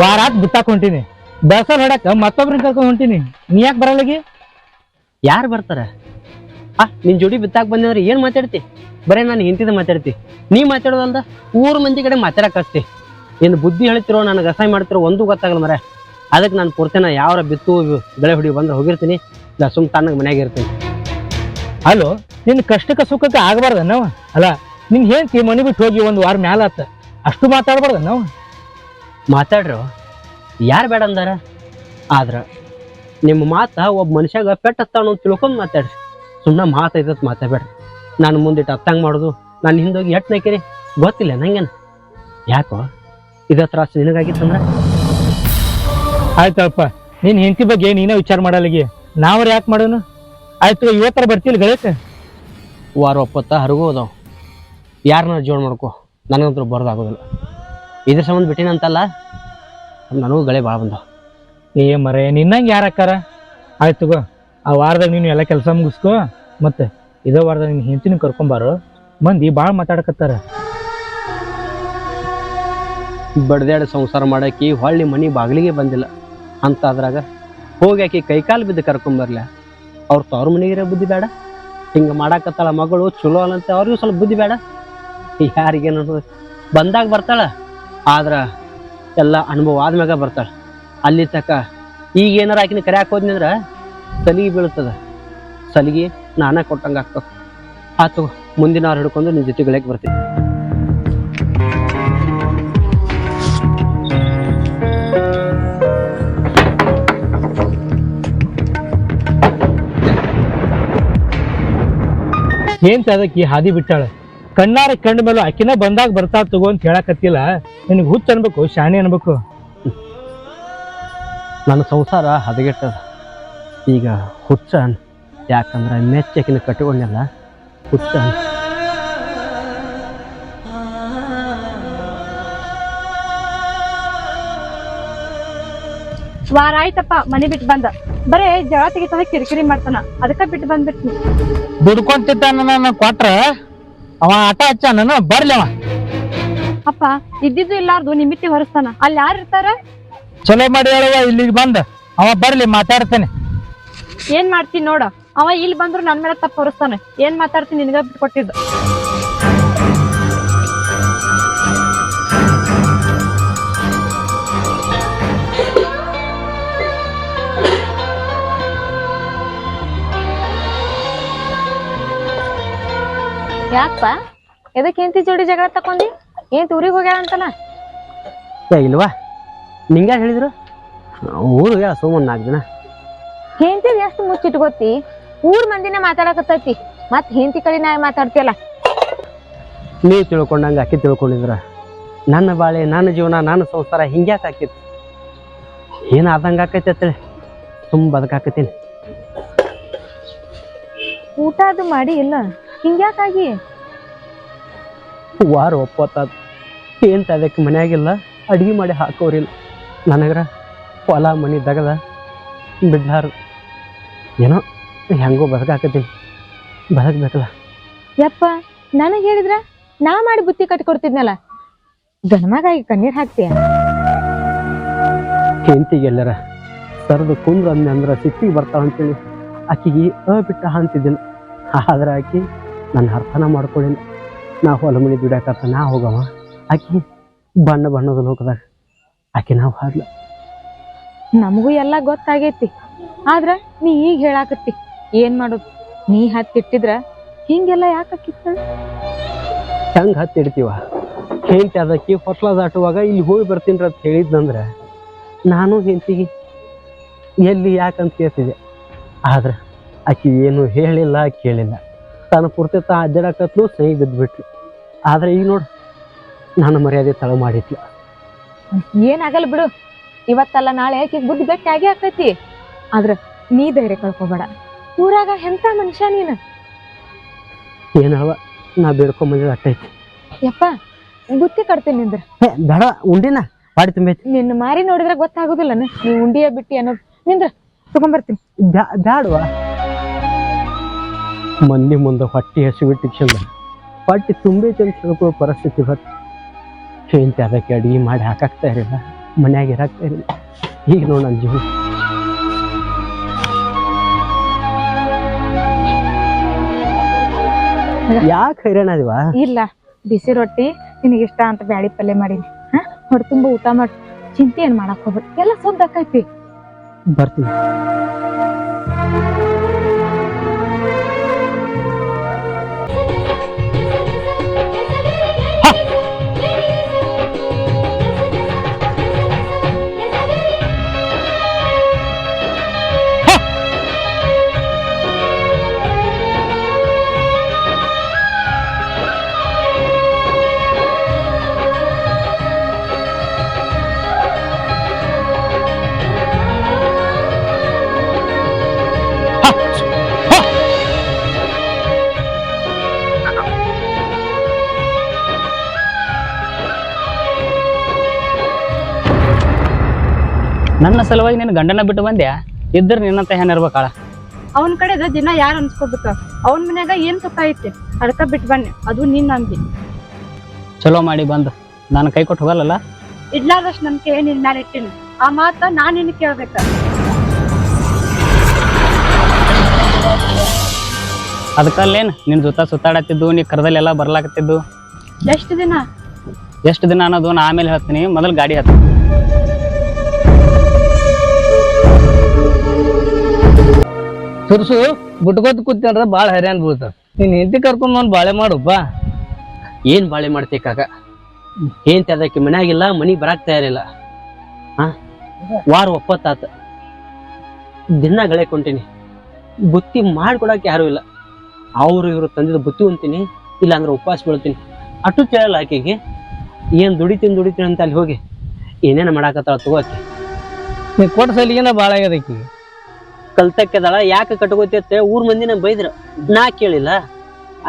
ವಾರಾತ್ ಬಿತ್ತಾಕ್ ಹೊಂಟಿನಿ. ದಸಲ್ ಹೊಡಕ ಮತ್ತೊಬ್ರನ್ನ ಕರ್ಕೊಂಡ್ ಹೊಂಟಿನಿ. ನೀ ಯಾಕೆ ಬರಲ್ಲಗಿ? ಯಾರು ಬರ್ತಾರ? ಆ ನಿನ್ ಜೋಡಿ ಬಿತ್ತಾಕ್ ಬಂದ್ರೆ ಏನ್ ಮಾತಾಡ್ತಿ? ಬರೇ ನಾನು ಹಿಂತಿದ ಮಾತಾಡ್ತಿ. ನೀ ಮಾತಾಡೋದಲ್ದ? ಊರ್ ಮಂದಿ ಕಡೆ ಮಾತಾಡಕ್ ಹಚ್ತಿ. ಏನು ಬುದ್ಧಿ ಹೇಳ್ತಿರೋ ನನಗೆ ಅಸಹ್ಯ ಮಾಡ್ತಿರೋ ಒಂದು ಗೊತ್ತಾಗಲ್ಲ ಮರ. ಅದಕ್ಕೆ ನಾನು ಪೂರ್ತಿನ ಯಾವ್ರ ಬಿತ್ತು ಬೆಳೆ ಹೊಡಿ ಬಂದ್ರೆ ಹೋಗಿರ್ತೀನಿ. ನಾ ಸುಮ್ ತಣ್ಣಗೆ ಮನ್ಯಾಗ ಇರ್ತೀನಿ. ಅಲ್ಲೋ ನಿನ್ ಕಷ್ಟಕ್ಕೆ ಸುಖಕ್ಕೆ ಆಗಬಾರ್ದ ನಾವ ಅಲ್ಲ ನಿನ್ ಹೇಳ್ತಿ ಮನೆ ಬಿಟ್ಟು ಹೋಗಿ ಒಂದು ವಾರ ಮ್ಯಾಲ ಆತ. ಅಷ್ಟು ಮಾತಾಡಬಾರ್ದ ನಾವ್ ಮಾತಾಡ್ರು? ಯಾರು ಬೇಡ ಅಂದಾರ? ಆದ್ರೆ ನಿಮ್ಮ ಮಾತು ಒಬ್ಬ ಮನುಷ್ಯಾಗ ಪೆಟ್ಟ ಹತ್ತಾಣ ಅಂತ ತಿಳ್ಕೊಂಡು ಮಾತಾಡ್ರಿ. ಸುಮ್ಮನೆ ಮಾತೈತತ್ ಮಾತಾಡ್ಬೇಡ್ರಿ. ನಾನು ಮುಂದಿಟ್ಟು ಹತ್ತಂಗೆ ಮಾಡೋದು. ನಾನು ಹಿಂದೋಗಿ ಎಟ್ ನೈಕಿರಿ ಗೊತ್ತಿಲ್ಲ ನಂಗೇನು. ಯಾಕೋ? ಇದ ತ್ರಾಸ ನಿನಗಾಗಿತ್ತಂದ್ರೆ ಆಯ್ತಪ್ಪ. ನಿನ್ನ ಹೆಂಡತಿ ಬಗ್ಗೆ ನೀನೇ ವಿಚಾರ ಮಾಡಲ್ಲಿಗೆ. ನಾವ್ರ ಯಾಕೆ ಮಾಡೋನು? ಆಯ್ತು ಇವತ್ತರ ಬರ್ತೀನಿ ಗಳಕ್ಕೆ ವಾರ ಒಪ್ಪತ್ತ ಹರಗೋದು ಯಾರನ್ನ ಜೋಡ್ ಮಾಡ್ಕೋ. ನನಗಂತೂ ಬರೋದಾಗೋದಿಲ್ಲ. ಇದ್ರ ಸಂಬಂಧ ಬಿಟ್ಟಿನಂತಲ್ಲ ನನಗೂ ಗಳೆ ಭಾಳ ಬಂದವು. ಏ ಮರೆ ನಿನ್ನಂಗೆ ಯಾರು ಅಕ್ಕಾರ? ಆಯ್ತು ಗೋ ಆ ವಾರದಾಗ ನೀನು ಎಲ್ಲ ಕೆಲಸ ಮುಗಿಸ್ಕೋ ಮತ್ತೆ ಇದೇ ವಾರದಾಗ ನೀನು ಹೆಂಡತಿನ ಕರ್ಕೊಂಬಾರು ಮಂದಿ ಭಾಳ ಮಾತಾಡಕತ್ತಾರ. ಬಡ್ದಾಡ ಸಂಸಾರ ಮಾಡಾಕಿ ಹೊಳ್ಳಿ ಮನಿ ಬಾಗಿಲಿಗೆ ಬಂದಿಲ್ಲ. ಅಂತ ಅದ್ರಾಗ ಹೋಗಿ ಆಕಿ ಕೈಕಾಲು ಬಿದ್ದು ಕರ್ಕೊಂಬರ್ಲ ಅವ್ರ ತವ್ರ ಮನೆಗಿರೋ ಬುದ್ಧಿ ಬೇಡ ಹಿಂಗೆ ಮಾಡಾಕತ್ತಾಳ ಮಗಳು ಚಲೋ ಅಲ್ಲಂತೆ ಅವ್ರಿಗೂ ಸ್ವಲ್ಪ ಬುದ್ಧಿ ಬೇಡ ಯಾರಿಗೇನು ಬಂದಾಗ ಬರ್ತಾಳ. ಆದ್ರ ಎಲ್ಲ ಅನುಭವ ಆದ್ಮ್ಯಾಗ ಬರ್ತಾಳೆ. ಅಲ್ಲಿ ತಕ್ಕ ಈಗ ಏನಾರ ಆಕಿನ ಕರೆ ಹಾಕೋದ್ನಿ ಅಂದ್ರೆ ಸಲಿಗೆ ಬೀಳ್ತದ. ಸಲಿಗೆ ನಾನೇ ಕೊಟ್ಟಂಗೆ ಆಗ್ತದೆ. ಆತು ಮುಂದಿನ ಅವ್ರು ಹಿಡ್ಕೊಂಡು ನಿನ್ನ ಜೊತೆ ಗಳಕ್ಕೆ ಬರ್ತೀನಿ. ಏನ್ ತದಕ್ಕೆ ಹಾದಿ ಬಿಟ್ಟಾಳ? ಕಣ್ಣಾರ ಕಂಡ ಮೇಲೆ ಆಕಿನ ಬಂದಾಗ ಬರ್ತಾ ತಗೋ ಅಂತ ಹೇಳಕತ್ತಿಲ್ಲ. ನಿನಗೆ ಹುಚ್ಚ ಅನ್ಬೇಕು ಶಾಣೆ ಅನ್ಬೇಕು. ನನ್ನ ಸಂಸಾರ ಹದಗೆಟ್ಟದ. ಈಗ ಹುಚ್ಚ. ಯಾಕಂದ್ರೆ ಮೆಚ್ಚಕಿನ ಕಟ್ಟಿಕೊಂಡೆಲ್ಲ ಹುಚ್ಚ. ವಾರ ಆಯ್ತಪ್ಪ ಮನೆ ಬಿಟ್ಟು ಬಂದ. ಬರೇ ಜಳ ತೆಗಿತಾನ ಕಿರಿಕಿರಿ ಮಾಡ್ತಾನ. ಅದಕ್ಕ ಬಿಟ್ಟು ಬಂದ್ಬಿಟ್ಟು ದುಡ್ಕೊಂತಿದ್ದ ನನ್ನ ಕೊಟ್ರ? ಅವ ಆಟ ಹಚ್ಚ ನಾನು ಬರ್ಲಿ ಅವ. ಅಪ್ಪ ಇದ್ದಿದ್ದು ಇಲ್ಲಾರ್ದು ನಿಮಿತ್ತಿ ಹೊರಸ್ತಾನ. ಅಲ್ಲಿ ಯಾರು ಇರ್ತಾರ? ಚಲೋ ಮಾಡಿ ಹೇಳುವ ಇಲ್ಲಿಗೆ ಬಂದ. ಅವ ಬರ್ಲಿ ಮಾತಾಡ್ತೇನೆ. ಏನ್ ಮಾಡ್ತೀನಿ ನೋಡ. ಅವ ಇಲ್ಲಿ ಬಂದ್ರು ನನ್ ಮೇಲೆ ತಪ್ಪ ಹೊರಸ್ತಾನೆ. ಏನ್ ಮಾತಾಡ್ತೀನಿ ನಿನಗ ಬಿಟ್ಟು ಯಾಕಪ್ಪ? ಎದಕ್ಕೆ ಹೆಂಡತಿ ಜೋಡಿ ಜಗಳ ತಕೊಂಡಿ ಏನ್ ಊರಿಗೆ ಹೋಗ್ಯಾಳ ಅಂತಲ್ಲ ಏ ಇಲ್ವಾ? ನಿಂಗ ಹೇಳಿದ್ರು? ಊರು ಹೇಳ ಸೋಮನ್ ನಾಲ್ಕು ದಿನ. ಹೆಂಡತಿ ಎಷ್ಟು ಮುಚ್ಚಿಟ್ಕೋತಿ ಊರ್ ಮಂದಿನೇ ಮಾತಾಡಕತ್ತೈತಿ. ಮತ್ ಹೆಂಡತಿ ಕಡೆ ನಾ ಮಾತಾಡ್ತಿಯಲ್ಲ. ನೀ ತಿಳ್ಕೊಂಡಂಗ ಅಕ್ಕಿ ತಿಳ್ಕೊಂಡಿದ್ರ. ನನ್ನ ಬಾಳೆ ನನ್ನ ಜೀವನ ನನ್ನ ಸಂಸಾರ ಹಿಂಗ್ಯಾಕ ಆಕೈತಿ ಏನು ಆದಂಗ ಆಕೈತಿ ಅಂತೇಳಿ. ತುಂಬ ಬದುಕಾಕತ್ತೀನಿ. ಊಟ ಅದು ಮಾಡಿ ಇಲ್ಲ? ಹಿಂಗ್ಯಾಕಾಗಿ? ವಾರ ಒಪ್ಪತ್ತಾದ ಏನು ಅದಕ್ಕೆ ಮನೆಯಾಗಿಲ್ಲ? ಅಡಿಗೆ ಮಾಡಿ ಹಾಕೋರಿಲ್ಲ. ನನಗರ ಹೊಲ ಮನಿ ದಗದ ಬಿಡ್ಲಾರ ಏನೋ ಹೆಂಗೋ ಬದುಕಾಕತ್ತೀನಿ ಬದುಕ್ಬೇಕಲ್ಲ. ಯಪ್ಪ ನನಗೆ ಹೇಳಿದ್ರ ನಾ ಮಾಡಿ ಬುತ್ತಿ ಕಟ್ಕೊಡ್ತಿದ್ನಲ್ಲ. ಗಣಮಗಾಗಿ ಕಣ್ಣೀರ್ ಹಾಕ್ತೀಯ? ಹೆಂಡತಿಗೆ ಎಲ್ಲರ ಸರ್ದು ಕುಂದ್ರ ಅಂದೆ ಅಂದ್ರೆ ಸಿಟ್ಟಿಗೆ ಬರ್ತಾವಂತೇಳಿ ಅಂತೇಳಿ ಆಕಿಗೆ ಅ ಬಿಟ್ಟ ಅಂತಿದ್ದಿಲ್ಲ ಆದ್ರೆ ಆಕಿ ನನ್ನ ಅರ್ಥನ ಮಾಡ್ಕೊಳ್ಳಿಲ್ಲ ನಾ ಹೊಲ ಮನೆ ದುಡ್ಯಾಕತ್ತ ನಾ ಹೋಗವ. ಆಕಿ ಬಣ್ಣ ಬಣ್ಣದ ಲೋಕದಾಗ ಆಕೆ ನಾವು ಹಾಡ್ಲ. ನಮಗೂ ಎಲ್ಲ ಗೊತ್ತಾಗೈತಿ. ಆದ್ರ ನೀ ಈಗ ಹೇಳಾಕತ್ತಿ. ಏನ್ ಮಾಡೋದು? ನೀ ಹತ್ತಿಟ್ಟಿದ್ರ ಹಿಂಗೆಲ್ಲ ಯಾಕಿತ್ತ ಹೆಂಗ್ ಹತ್ತಿಡ್ತೀವ? ಹೆಂಡತಿ ಅದಕ್ಕೆ ಹೊಟ್ಲ ದಾಟುವಾಗ ಇಲ್ಲಿ ಹೋಗಿ ಬರ್ತೀನಿ ಅಂತ ಹೇಳಿದ್ನಂದ್ರೆ ನಾನು ಹೆಂಡತಿಗೆ ಎಲ್ಲಿ ಯಾಕಂತ ಕೇಳ್ತಿದ್ದೆ. ಆದ್ರೆ ಆಕೆ ಏನು ಹೇಳಿಲ್ಲ ಕೇಳಿಲ್ಲ. ತಾನು ಪೂರ್ತಿ ತಾ ಅಡ್ಡಾಡಕತ್ಲು ಸಹಿ ಬಿದ್ದುಬಿಟ್ರಿ ಆದ್ರೆ ಈಗ ನೋಡು ನಾನು ಮರ್ಯಾದೆ ತಳ ಮಾಡಿದ್ಲು. ಏನಾಗಲ್ಲ ಬಿಡು. ಇವತ್ತಲ್ಲ ನಾಳೆ ಆಕೆ ಬುದ್ಧಿ ಗಟ್ಟಿ ಆಗೇ ಆಕೈತಿ. ಆದ್ರೆ ನೀ ಧೈರ್ಯ ಕಳ್ಕೊಬೇಡ. ಊರಾಗ ಎಂತ ಮನುಷ್ಯ ನೀನು? ಏನವ ನಾ ಬೇಡ್ಕೊಂಬಂದಿದ್ದು ಅಟ್ಟೈತಿ ಯಪ್ಪ ಬುತ್ತಿ ಕಟ್ತೀನಿ ನಿಂದ್ರ ಏ ಬೇಡ ಉಂಡಿನ ಬಾಡಿ ತುಂಬೈತಿ. ನಿನ್ನ ಮಾರಿ ನೋಡಿದ್ರೆ ಗೊತ್ತಾಗುದಿಲ್ಲ ನೀ ಉಂಡಿಯ ಬಿಟ್ಟಿ ಅನ್ನೋದು. ನಿಂದ್ರ ತಗೊಂಬರ್ತೀನಿ. ಬ್ಯಾ ಬ್ಯಾಡವಾ? ಮಂದಿ ಮುಂದೆ ಹೊಟ್ಟೆ ಹಸಿಬಿಟ್ಟು ಚಂದ ಹೊಟ್ಟೆ ತುಂಬೈತೆ ಅಂತ ತಿಳ್ಕೋ ಪರಿಸ್ಥಿತಿ ಹೊತ್ತು ಹೆಂಡತಿ ಅದಕ್ಕೆ ಅಡುಗೆ ಮಾಡಿ ಹಾಕಾಗ್ತಾ ಇರಲಿಲ್ಲ ಮನ್ಯಾಗ ಇರಾಕ್ತಾ ಇರಲಿಲ್ಲ. ಈಗ ನೋಡಿ ನನ್ನ ಜೀವನ. ಯಾಕೆ ಹೈರಾಣ ಅದಿವ? ಇಲ್ಲ ಬಿಸಿ ರೊಟ್ಟಿ ನಿನಗೆ ಇಷ್ಟ ಅಂತ ಬ್ಯಾಳಿ ಪಲ್ಯ ಮಾಡೀನಿ. ಹಾ ಹೊಟ್ಟೆ ತುಂಬ ಊಟ ಮಾಡಿ ಚಿಂತೆ ಏನು ಮಾಡಕ್ ಹೋಗ್ಬೇಡ. ಎಲ್ಲ ಸೊದ್ದಾಕೈತಿ ಬರ್ತೀನಿ. ನನ್ನ ಸಲುವಾಗಿ ನೀನು ಗಂಡನ ಬಿಟ್ಟು ಬಂದ್ಯಾ? ಇದ್ರ ನಿನ್ನಂತ ಏನಿರ್ಬೇಕಾಳ ಅವನ ಕಡೆದ ದಿನ ಯಾರು ಅನ್ಸ್ಕೋಬೇಕ? ಅವನ ಮನ್ಯಾಗ ಏನ್ ಸುಖ ಐತಿ? ಅದಕ್ಕ ಬಿಟ್ಟು ಬನ್ನಿ. ಅದು ನಿನ್ನ ನಂಬಿ ಚಲೋ ಮಾಡಿ ಬಂದು. ನಾನು ಕೈ ಕೊಟ್ಟು ಹೋಗಲ್ಲ ಇಡ್ಲಾರ್ದಷ್ಟು ನಂಬಿಕೆ ನಿನ್ ಮ್ಯಾಲ ಇಟ್ಟಿನಿ ಆ ಮಾತ ನಾನ್ ನಿನ್ ಕೇಳ್ಬೇಕ. ಅದಕ್ಕಲ್ಲೇನ್? ನಿನ್ನ ಜೊತೆ ಸುತ್ತಾಡತ್ತಿದ್ದು ನೀ ಕರ್ದಲ್ಲೆಲ್ಲ ಬರ್ಲಾಕತ್ತಿದ್ದು? ಎಷ್ಟು ದಿನ? ಎಷ್ಟು ದಿನ ಅನ್ನೋದು ನಾ ಆಮೇಲೆ ಹೇಳ್ತೀನಿ. ಮೊದಲು ಗಾಡಿ ಹತ್ತು. ಸುರ್ಸು ಬಿಟ್ಕೋತ ಕೂತ್ಕೊಂಡ್ರ ಭಾಳ ಹೈರಾಣ ಬೀಳ್ತಾವ ನೀನ್ ಹೆಂಡತಿ ಕರ್ಕೊಂಡ್ ಬಂದ್ ಬಾಳೆ ಮಾಡುಪ್ಪ ಏನ್ ಬಾಳೆ ಮಾಡ್ತಿ ಕಾಕ? ಏನ್ ಅದಕ್ಕೆ ಮನ್ಯಾಗಿಲ್ಲ ಮನಿ ಬರಾಕ್ ತಯಾರಿಲ್ಲ. ಹಾ ವಾರ ಒಪ್ಪತ್ತಾತ. ದಿನ ಗಳೆ ಕೊಂಟಿನಿ. ಬುತ್ತಿ ಮಾಡ್ಕೊಡಕ್ ಯಾರು ಇಲ್ಲ. ಅವ್ರು ಇವ್ರು ತಂದಿದ್ದು ಬುತ್ತಿ ಉಂತೀನಿ ಇಲ್ಲ ಅಂದ್ರೆ ಉಪವಾಸ ಬೀಳ್ತೀನಿ. ಅಟ್ಟು ಕೇಳಲ್ಲ ಆಕೆಗೆ. ಏನ್ ದುಡಿತೀನಿ ದುಡಿತೀನಿ ಅಂತ ಅಲ್ಲಿ ಹೋಗಿ. ಏನೇನ ಮಾಡಾಕತ್ತಾಳ ತಗೋಕೆ ನೀ ಕೊಟ್ಟ ಸಲಿಗೆನ ಭಾಳ ಆಗ್ಯದ ಕಲ್ತಕ್ಕದಳ ಯಾಕೆ ಕಟ್ಕೋತಿ ಅಂತ ಊರ್ ಮಂದಿನ ಬೈದ್ರ. ನಾ ಕೇಳಿಲ್ಲ.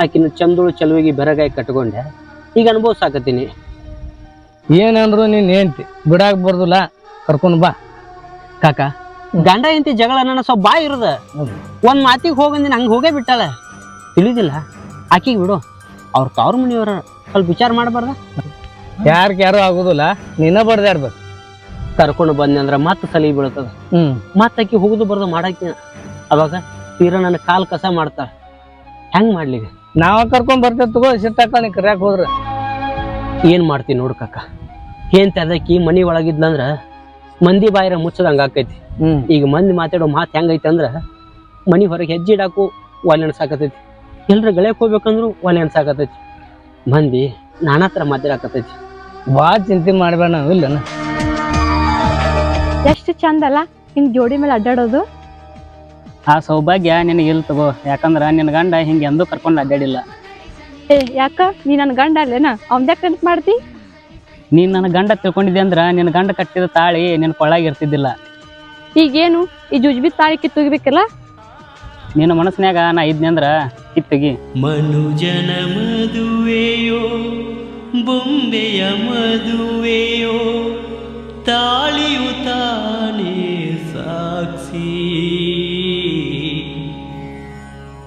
ಆಕಿನ ಚಂದಳು ಚಲುವಿಗೆ ಬೆರಗಾಯಿ ಕಟ್ಕೊಂಡೆ. ಈಗ ಅನುಭವಿಸಾಕತ್ತೀನಿ ಏನಂದ್ರು ನೀನ್ ಹೆಂಡ್ತಿ ಬಿಡಾಕ್ ಬರ್ದಿಲ್ಲ ಕರ್ಕೊಂಡ್ ಬಾ. ಕಾಕ. ಗಂಡ ಹೆಂಡತಿ ಜಗಳ ನನ್ನ ಸ್ವಲ್ಪ ಬಾಯಿ ಇರದ. ಒಂದ್ ಮಾತಿಗೆ ಹೋಗಂದಿನ ಹಂಗ ಹೋಗೇ ಬಿಟ್ಟಾಳ. ತಿಳಿದಿಲ್ಲ. ಆಕಿಗೆ ಬಿಡು. ಅವ್ರ ತವ್ರ ಮನೆಯವ್ರ ಸ್ವಲ್ಪ ವಿಚಾರ ಮಾಡಬಾರ್ದ? ಯಾರ್ಕ್ ಯಾರು ಆಗುದಿಲ್ಲ. ನೀನ ಬಡ್ದಾಡ್ಬೇಕು ಕರ್ಕೊಂಡು ಬಂದೆ ಅಂದ್ರೆ ಮತ್ತೆ ಸಲಿ ಬೀಳ್ತದ. ಹ್ಮ್. ಮತ್ತೆ ಆಕಿ ಹೋಗುದು ಬರ್ದು ಮಾಡಾಕಿ ಅವಾಗ ತೀರ ನನ್ನ ಕಾಲ್ ಕಸ ಮಾಡ್ತಾಳ. ಹೆಂಗ್ ಮಾಡ್ಲಿ? ನಾವ ಕರ್ಕೊಂಡ್ ಬರ್ತೇವೆ ತಗೋ ಸಿಟ್ಟಾಕ ನೀ ಕರ್ಯಾಕ್ ಹೋದ್ರ. ಏನ್ ಮಾಡ್ತೀನಿ ನೋಡು ಕಾಕ? ಏನ್ ಅದಕ್ಕಿ ಮನಿ ಒಳಗಿದ್ಲಂದ್ರ ಮಂದಿ ಬಾಯಿರ ಮುಚ್ಚದಂಗ ಆಕೈತಿ. ಹ್ಮ್. ಈಗ ಮಂದಿ ಮಾತಾಡೋ ಮಾತು ಹೆಂಗೈತಿ ಅಂದ್ರ ಮನಿ ಹೊರಗೆ ಹೆಜ್ಜೆ ಇಡಾಕು ಒಲೆ ಅನ್ಸಾಕತೈತಿ ಎಲ್ರ ಗೆಳೆಯಕ್ಕೆ ಹೋಗ್ಬೇಕಂದ್ರು ಒಲೆ ಅನ್ಸಾಕತೈತಿ ಮಂದಿ ನಾನಾ ಥರ ಮಾತಾಡಕತೈತಿ ಭಾಳ ಚಿಂತೆ ಮಾಡ್ಬೇಡ ನಾವು ಇಲ್ಲನ? ಎಷ್ಟ್ ಚಂದ ಅಲ್ಲ? ಹಿಂಗ್ ಜೋಡಿ ಮೇಲೆ ಅಡ್ಡಾಡೋದು? ಆ ಸೌಭಾಗ್ಯ ನಿನಗೆ ಇಲ್ಲ ತಗೋ. ಯಾಕಂದ್ರ ನಿನ್ನ ಗಂಡ ಹಿಂಗೆ ಎಂದು ಕರ್ಕೊಂಡು ಅಡ್ಡಾಡಿಲ್ಲ. ಏ ಯಾಕ? ನೀ ನನ್ನ ಗಂಡ ಅಲ್ಲೇನ? ಅವ್ನ ನೆನ್ಪ್ ಮಾಡ್ತಿ? ನೀನ್ ನನ್ನ ಗಂಡ ತಿಳ್ಕೊಂಡಿದ್ದೆ ಅಂದ್ರ ನಿನ್ನ ಗಂಡ ಕಟ್ಟಿದ ತಾಳಿ ನಿನ್ನ ಕೊಳ್ಳಾಗ ಇರ್ತಿದ್ದಿಲ್ಲ. ಈಗೇನು? ಈ ಜುಜ್ಬಿ ತಾಳಿ ಕಿತ್ತುಗಿಬೇಕಲ್ಲ? ನಿನ್ನ ಮನಸ್ಸಿನಾಗ ನಾ ಇದ್ನಿ ಅಂದ್ರ ಕಿತ್ತಗಿ. ಮನುಜನ ಮದುವೆಯೋ ಬೊಂಬೆಯ ಮದುವೆಯೋ ತಾಳಿಯು ತಾನೇ ಸಾಕ್ಷಿ?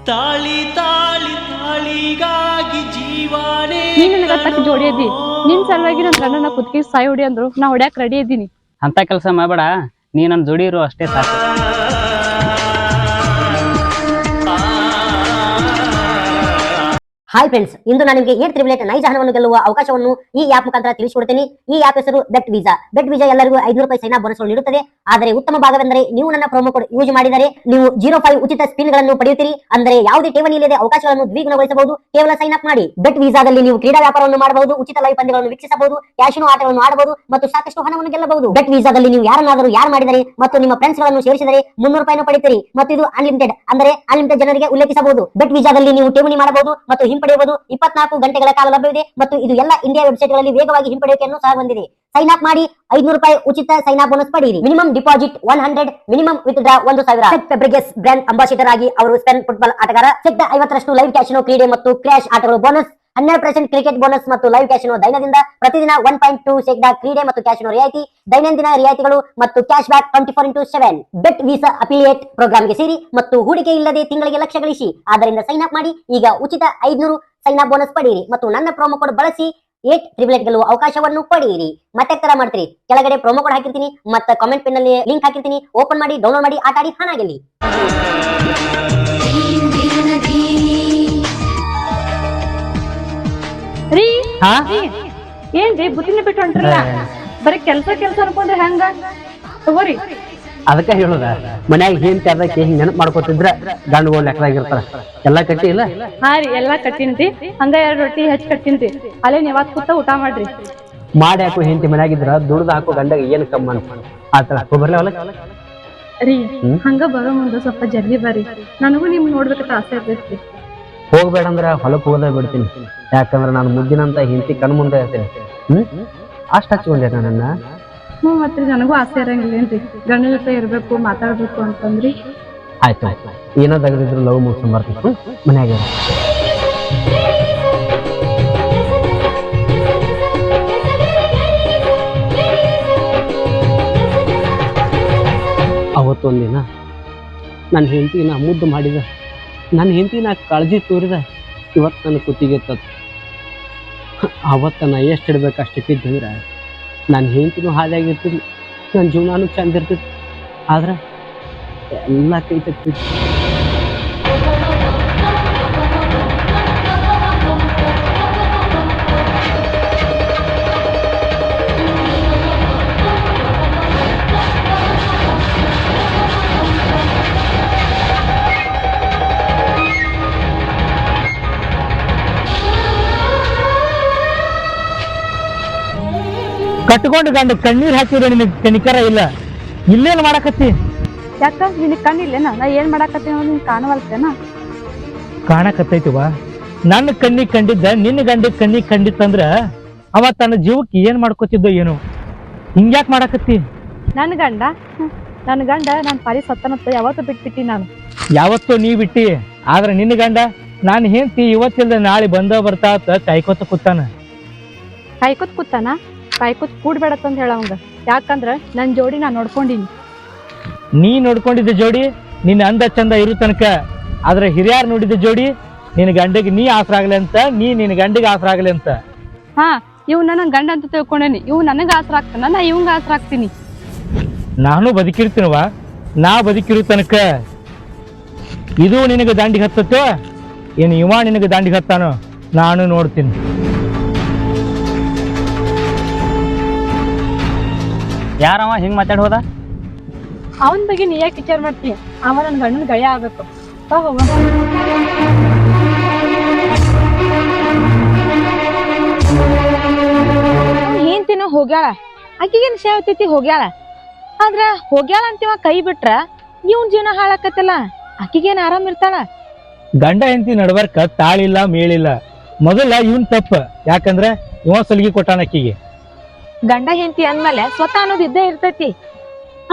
ತಾಳಿ ತಾಳಿ ತಾಳಿಗಾಗಿ ಜೀವಾನೇ ನೀ ನನಗ ತಕ್ಕ ಜೋಡಿ ಅದಿ ನಿನ್ ಸಲುವಾಗಿ ನನ್ ಗಂಡನ ಕುತ್ಕಿ ಸಾಯಿ ಹೊಡಿ ಅಂದ್ರು. ನಾ ಹೊಡ್ಯಾಕ್ ರೆಡಿ ಇದ್ದೀನಿ. ಅಂತ ಕೆಲಸ ಮಾಡಬೇಡ. ನೀ ನನ್ನ ಜೋಡಿ ಇರು ಅಷ್ಟೇ ಸಾಕು. ಹಾಯ್ ಫ್ರೆಂಡ್ಸ್ ಇಂದು ನಾನು ನಿಮಗೆ ಏಟ್ ತ್ರಿಬಲೇಟ್ ನೈಜ ಹಣವನ್ನು ಗೆಲ್ಲುವ ಅವಕಾಶವನ್ನು ಈ ಆಪ್ ಮುಖಾಂತರ ತಿಳಿಸಿಕೊಡ್ತೀನಿ. ಈ ಆಪ್ ಹೆಸರು ಬೆಟ್ ವೀಸಾ ಬೆಟ್ ವೀಸಾ ಎಲ್ಲರಿಗೂ ಐದು ರೂಪಾಯಿ ಸೈನಾ ಬೋನಸ್ ನೀಡುತ್ತದೆ. ಆದರೆ ಉತ್ತಮ ಭಾಗವೆಂದರೆ ನೀವು ನನ್ನ ಪ್ರೋಮೋ ಕೋಡ್ ಯೂಸ್ ಮಾಡಿದರೆ ನೀವು ಜೀರೋ ಫೈವ್ ಉಚಿತ ಸ್ಪಿನ್ಗಳನ್ನು ಪಡೆಯುತ್ತೀರಿ. ಅಂದರೆ ಯಾವುದೇ ಠೇವಣಿ ಇಲ್ಲದೆ ಅವಕಾಶಗಳನ್ನು ದ್ವಿಗುಣಗೊಳಿಸಬಹುದು. ಕೇವಲ ಸೈನ್ ಅಪ್ ಮಾಡಿ. ಬೆಟ್ ವೀಸಾದಲ್ಲಿ ನೀವು ಕ್ರೀಡಾ ವ್ಯಾಪಾರವನ್ನು ಮಾಡಬಹುದು, ಉಚಿತ ಲೈವ್ ಪಂದ್ಯಗಳನ್ನು ವೀಕ್ಷಿಸಬಹುದು ಕ್ಯಾಶಿನೋ ಆಟಗಳನ್ನು ಆಡಬಹುದು ಮತ್ತು ಸಾಕಷ್ಟು ಹಣವನ್ನು ಗೆಲ್ಲಬಹುದು. ಬೆಟ್ ವೀಸಾದಲ್ಲಿ ನೀವು ಯಾರನ್ನಾದರೂ ಯಾರು ಮಾಡಿದರೆ ಮತ್ತು ನಿಮ್ಮ ಫ್ರೆಂಡ್ಸ್ಗಳನ್ನು ಸೇರಿಸಿದರೆ ಮುನ್ನೂರು ರೂಪಾಯಿನ ಪಡೆಯುತ್ತೀರಿ ಮತ್ತು ಇದು ಅನ್ಲಿಮಿಟೆಡ್ ಅಂದರೆ ಅನ್ಲಿಮಿಟೆಡ್ ಜನರಿಗೆ ಉಲ್ಲೇಖಿಸಬಹುದು. ಬೆಟ್ ವೀಸಾದಲ್ಲಿ ನೀವು ಠೇವಣಿ ಮಾಡಬಹುದು ಮತ್ತು ಹಿಂಪಡೆಯಬಹುದು ಇಪ್ಪತ್ನಾಲ್ಕು ಗಂಟೆಗಳ ಕಾಲ ಲಭ್ಯವಿದೆ ಮತ್ತು ಇದು ಎಲ್ಲ ಇಂಡಿಯಾ ವೆಬ್ಸೈಟ್ಗಳಲ್ಲಿ ವೇಗವಾಗಿ ಹಿಂಪಡೆಯುವಿಕೆಯನ್ನು ಸಹ ಹೊಂದಿದೆ ಸೈನ್ ಅಪ್ ಮಾಡಿ ಐನೂರು ರೂಪಾಯಿ ಉಚಿತ ಸೈನ್ ಅಪ್ ಬೋನಸ್ ಪಡೆಯಿರಿ. Minimum deposit one hundred minimum withdraw ಒಂದು ಸಾವಿರ. ಫೆಬ್ರಿಗೇಸ್ ಬ್ರ್ಯಾಂಡ್ ಅಂಬಾಸಿಡರ್ ಆಗಿ ಅವರು ಸ್ಪೆನ್ ಫುಟ್ಬಾಲ್ ಆಟಗಾರ. ಸಿದ್ಧ ಐವತ್ತರಷ್ಟು ಲೈವ್ ಕ್ಯಾಶಿನೋ ಕ್ರೀಡೆ ಮತ್ತು ಕ್ರಾಶ್ ಆಟಗಳು ಬೋನಸ್ ಹನ್ನೆರಡು ಪರ್ಸೆಂಟ್ ಕ್ರಿಕೆಟ್ ಬೋನಸ್ ಮತ್ತು ಲೈವ್ ಕ್ಯಾಶಿನೋ ದೈನದಿಂದ ಪ್ರತಿದಿನ ಒನ್ ಪಾಯಿಂಟ್ ಟು ಶೇಕಡಾ ಕ್ರೀಡೆ ಮತ್ತು ಕ್ಯಾಶಿನೋ ರಿಯಾಯಿತಿ, ದೈನಂದಿನ ರಿಯಾಯಿತಿಗಳು ಮತ್ತು cash back twenty four into seven BetVisa affiliate ಪ್ರೋಗ್ರಾಮ್ಗೆ ಸೇರಿ ಮತ್ತು ಹೂಡಿಕೆ ಇಲ್ಲದೆ ತಿಂಗಳಿಗೆ ಲಕ್ಷ ಗಳಿಸಿ. ಆದ್ದರಿಂದ ಸೈನ್ ಅಪ್ ಮಾಡಿ. ಈಗ ಉಚಿತ ಐದ್ನೂರು ಸೈನ್ ಅಪ್ ಬೋನಸ್ ಪಡೆಯಿರಿ ಮತ್ತು ನನ್ನ ಪ್ರೋಮೋ ಕೋಡ್ ಬಳಸಿ ಏಟ್ ಟ್ರಿಬ್ಲೆಟ್ ಗೆಲ್ಲುವ ಅವಕಾಶವನ್ನು ಪಡೆಯಿರಿ. ಮತ್ತೆ ತರ ಮಾಡ್ತೀರಿ? ಕೆಳಗಡೆ ಪ್ರೊಮೋ ಕೋಡ್ ಹಾಕಿರ್ತೀನಿ ಮತ್ತೆ ಕಾಮೆಂಟ್ ಪಿನ್ನಲ್ಲಿ ಲಿಂಕ್ ಹಾಕಿರ್ತೀನಿ. ಓಪನ್ ಮಾಡಿ ಡೌನ್ಲೋಡ್ ಮಾಡಿ, ಆಟ ಆಡಿ ಹಣ ಗೆಲ್ಲಿ ಹಾ? ಏನ್ರಿ ಬುದ್ಧಿನ ಬಿಟ್ಟು ಹೊಂಟ್ರಲ್ಲ? ಬರೀ ಕೆಲ್ಸ ಕೆಲ್ಸ ಅನ್ಕೊಂಡ್ರೆ ಹೆಂಗ? ತಗೋರಿ. ಅದಕ್ಕೆ ಹೇಳುದ ಮನ್ಯಾಗ ಏನ್ ಅದಕ್ಕೆ ಹಿಂಗ್ ನೆನಪು ಮಾಡ್ಕೊತಿದ್ರ ಗಂಡುಗಳು ಲೆಕ್ಕದಾಗಿರ್ತಾರ. ಎಲ್ಲಾ ಕಟ್ಟಿ ಇಲ್ಲ? ಹಾ ರೀ ಎಲ್ಲಾ ಕಟ್ಟಿನ್ರಿ. ಹಂಗ ಎರಡ್ ರೊಟ್ಟಿ ಹೆಚ್ಚ್ ಕಟ್ಟಿನ್ರಿ. ಅಲ್ಲೇ ನೀವಾತ್ ಕೂತ ಊಟ ಮಾಡ್ರಿ. ಮಾಡಿ ಹಾಕೋ ಹೆಂಡತಿ ಮನ್ಯಾಗಿದ್ರ ದುಡ್ದು ಹಾಕೋ ಗಂಡಗ ಏನ್ ಕಮ್ಮ ಆತರ ಬರ್ಲಿ ಹೊಲಕ್. ರೀ ಹಂಗ ಬರೋ ಮುಂದ ಸ್ವಲ್ಪ ಜಲ್ದಿ ಬರ್ರಿ. ನನಗೂ ನಿಮ್ ನೋಡ್ಬೇಕಂತ ಆಸೆ ಇರ್ತೈತ್ರಿ. ಹೋಗ್ಬೇಡ ಹೊಲಕ್ಕೆ ಹೊಲಕ್ ಹೋಗೋದೇ ಬಿಡ್ತೀನಿ. ಯಾಕಂದ್ರೆ ನಾನು ಮುದ್ದಿನಂತ ಹಿಂತಿ ಕಣ್ ಮುಂದೆ ಇರ್ತೀನಿ. ಹ್ಮ್? ಅಷ್ಟ್ ಹಚ್ಕೊಂಡೆ ನನ್ನ ಹ್ಞೂ ಮತ್ರಿ ನನಗೂ ಆಸೆ ಇರಂಗಿಲ್ಲೇನ್ರಿ ಗಣ್ಯ ಜೊತೆ ಇರಬೇಕು ಮಾತಾಡ್ಬೇಕು ಅಂತಂದ್ರಿ. ಆಯ್ತು. ಆಯ್ತು ಏನೋ ತೆಗೆದಿದ್ರು ಲವ್ ಮುಗಿಸ್ಕೊಂಡ್ ಬರ್ತೀನಿ? ಮನ್ಯಾಗ ಇರು. ಅವತ್ತೊಂದಿನ ನನ್ನ ಹೆಂಡತಿನ ಮುದ್ದು ಮಾಡಿದ ನನ್ನ ಹೆಂಡತಿನ ಕಾಳಜಿ ತೋರಿದ ಇವತ್ತು ನನ್ನ ಕುತ್ತಿಗೆ ತತ್ತು ಅವತ್ತು ನಾ ಎಷ್ಟು ಇಡ್ಬೇಕು ಅಷ್ಟಕ್ಕಿದ್ದಂದ್ರೆ ನನ್ನ ಹೆಂಡತಿನೂ ಹಾಲಾಗಿರ್ತಿದ್ಲು ನನ್ನ ಜೀವನಾನು ಚಂದ ಇರ್ತಿತ್ತು. ಆದ್ರೆ ಎಲ್ಲ ಕೈ ಕಟ್ಕೊಂಡು ಗಂಡ ಕಣ್ಣೀರ್ ಹಾಕಿದ್ರೆ ನಿನಗೆ ಕನಿಕರ ಇಲ್ಲ. ಇಲ್ಲೇನು ಮಾಡಕತ್ತಿ? ಯಾಕ ನಿನ್ ಕಣ್ಣಿಲ್ಲೇನ? ನಾ ಏನ್ ಮಾಡಾಕತ್ತೀನಿ ಅನ್ನೋದು ನಿನ್ ಕಾಣವಲ್ತೇನ ಕಾಣಕತ್ತೈತಿವ ನನ್ನ ಕಣ್ಣಿ ಕಂಡಿದ್ದ ನಿನ್ನ ಗಂಡ ಕಣ್ಣಿ ಕಂಡಿತ್ತಂದ್ರ ಅವ ತನ್ನ ಜೀವಕ್ಕೆ ಏನ್ ಮಾಡ್ಕೊತಿದ್ದ ಏನು. ಹಿಂಗ್ಯಾಕ್ ಮಾಡಾಕತ್ತಿ? ನನ್ ಗಂಡ? ನನ್ನ ನನ್ ಗಂಡ ನಾನ್ ಪಾರಿ ಸತ್ತನತ್ತ ಯಾವತ್ತೂ ಬಿಟ್ಬಿಟ್ಟಿ ನಾನು. ಯಾವತ್ತೂ ನೀ ಬಿಟ್ಟಿ. ಆದ್ರೆ ನಿನ್ನ ಗಂಡ ನಾನು ಹೆಂಡ್ತಿ ಇವತ್ತಿಲ್ದ ನಾಳೆ ಬಂದ ಬರ್ತಾ ಅಂತ ಕಾಯ್ಕೋತ ಕೂತಾನ. ಕಾಯ್ಕೊತ್ ಕೂತಾನ? ಕಾಯ್ಕೊತ್ ಕೂಡ್ಬೇಡತ್ತಂತ ಹೇಳ ಅವಂಗ. ಯಾಕಂದ್ರ ನನ್ ಜೋಡಿ ನಾ ನೋಡ್ಕೊಂಡಿನಿ. ನೀ ನೋಡ್ಕೊಂಡಿದ್ದ ಜೋಡಿ ನಿನ್ನ ಅಂದ ಚಂದ ಇರು ತನಕ. ಆದ್ರೆ ಹಿರಿಯಾರ್ ನೋಡಿದ ಜೋಡಿ ನಿನ್ನ ಗಂಡಗೆ ನೀ ಆಸರ ಆಗ್ಲಿ ಅಂತ ನೀ ನಿನ್ನ ಗಂಡಿಗೆ ಆಸರ ಆಗ್ಲಿ ಅಂತ. ಹಾ ಇವ್ ನನ್ನ ಗಂಡ ಅಂತ ತಿಳ್ಕೊಂಡೇನಿ. ಇವ್ ನನಗ ಆಸರ ಆಗ್ತಾನ ನಾ ಇವಂಗ ಆಸರ ಆಗ್ತೀನಿ. ನಾನು ಬದುಕಿರ್ತೀನವ ನಾ ಬದುಕಿರು ತನಕ. ಇದು ನಿನಗೆ ದಾಂಡಿಗೆ ಹತ್ತತ್ತೋ ಏನು ಇವ ನಿನಗೆ ದಾಂಡಿಗೆ ಹತ್ತಾನೋ ನಾನು ನೋಡ್ತೀನಿ. ಯಾರವ ಹಿಂಗ್ ಮಾತಾಡ್ ಹೋದ? ಅವನ್ ಬಗ್ಗೆ ನೀ ಯಾಕೆ ವಿಚಾರ ಮಾಡ್ತೀನಿ ಅವ ನನ್ ಗಂಡನ ಗೆಳೆಯ ಆಗ್ಬೇಕು. ಬಾ ಹೋಗ ಹೆಂತಿನ ಹೋಗ್ಯಾಳ. ಆಕಿಗೇನು ಸೇವತೈತಿ ಹೋಗ್ಯಾಳ. ಆದ್ರ ಹೋಗ್ಯಾಳ ಅಂತಿವ ಕೈ ಬಿಟ್ರ ಇವನ್ ಜೀವನ ಹಾಳಾಕತ್ತಲ್ಲ. ಆಕಿಗೇನು ಆರಾಮ್ ಇರ್ತಾಳ? ಗಂಡ ಹೆಂಡತಿ ನಡ್ಬರ್ಕ ತಾಳಿಲ್ಲ ಮೇಳಿಲ್ಲ. ಮೊದಲ ಇವನ್ ತಪ್ಪ. ಯಾಕಂದ್ರೆ ಇವ ಸಲಿಗೆ ಕೊಟ್ಟಾನ ಅಕ್ಕಿಗೆ ಗಂಡ ಹೆಂಡತಿ ಅಂದ್ಮೇಲೆ ಸ್ವತಃ ಅನ್ನೋದು ಇದ್ದೇ ಇರ್ತೈತಿ.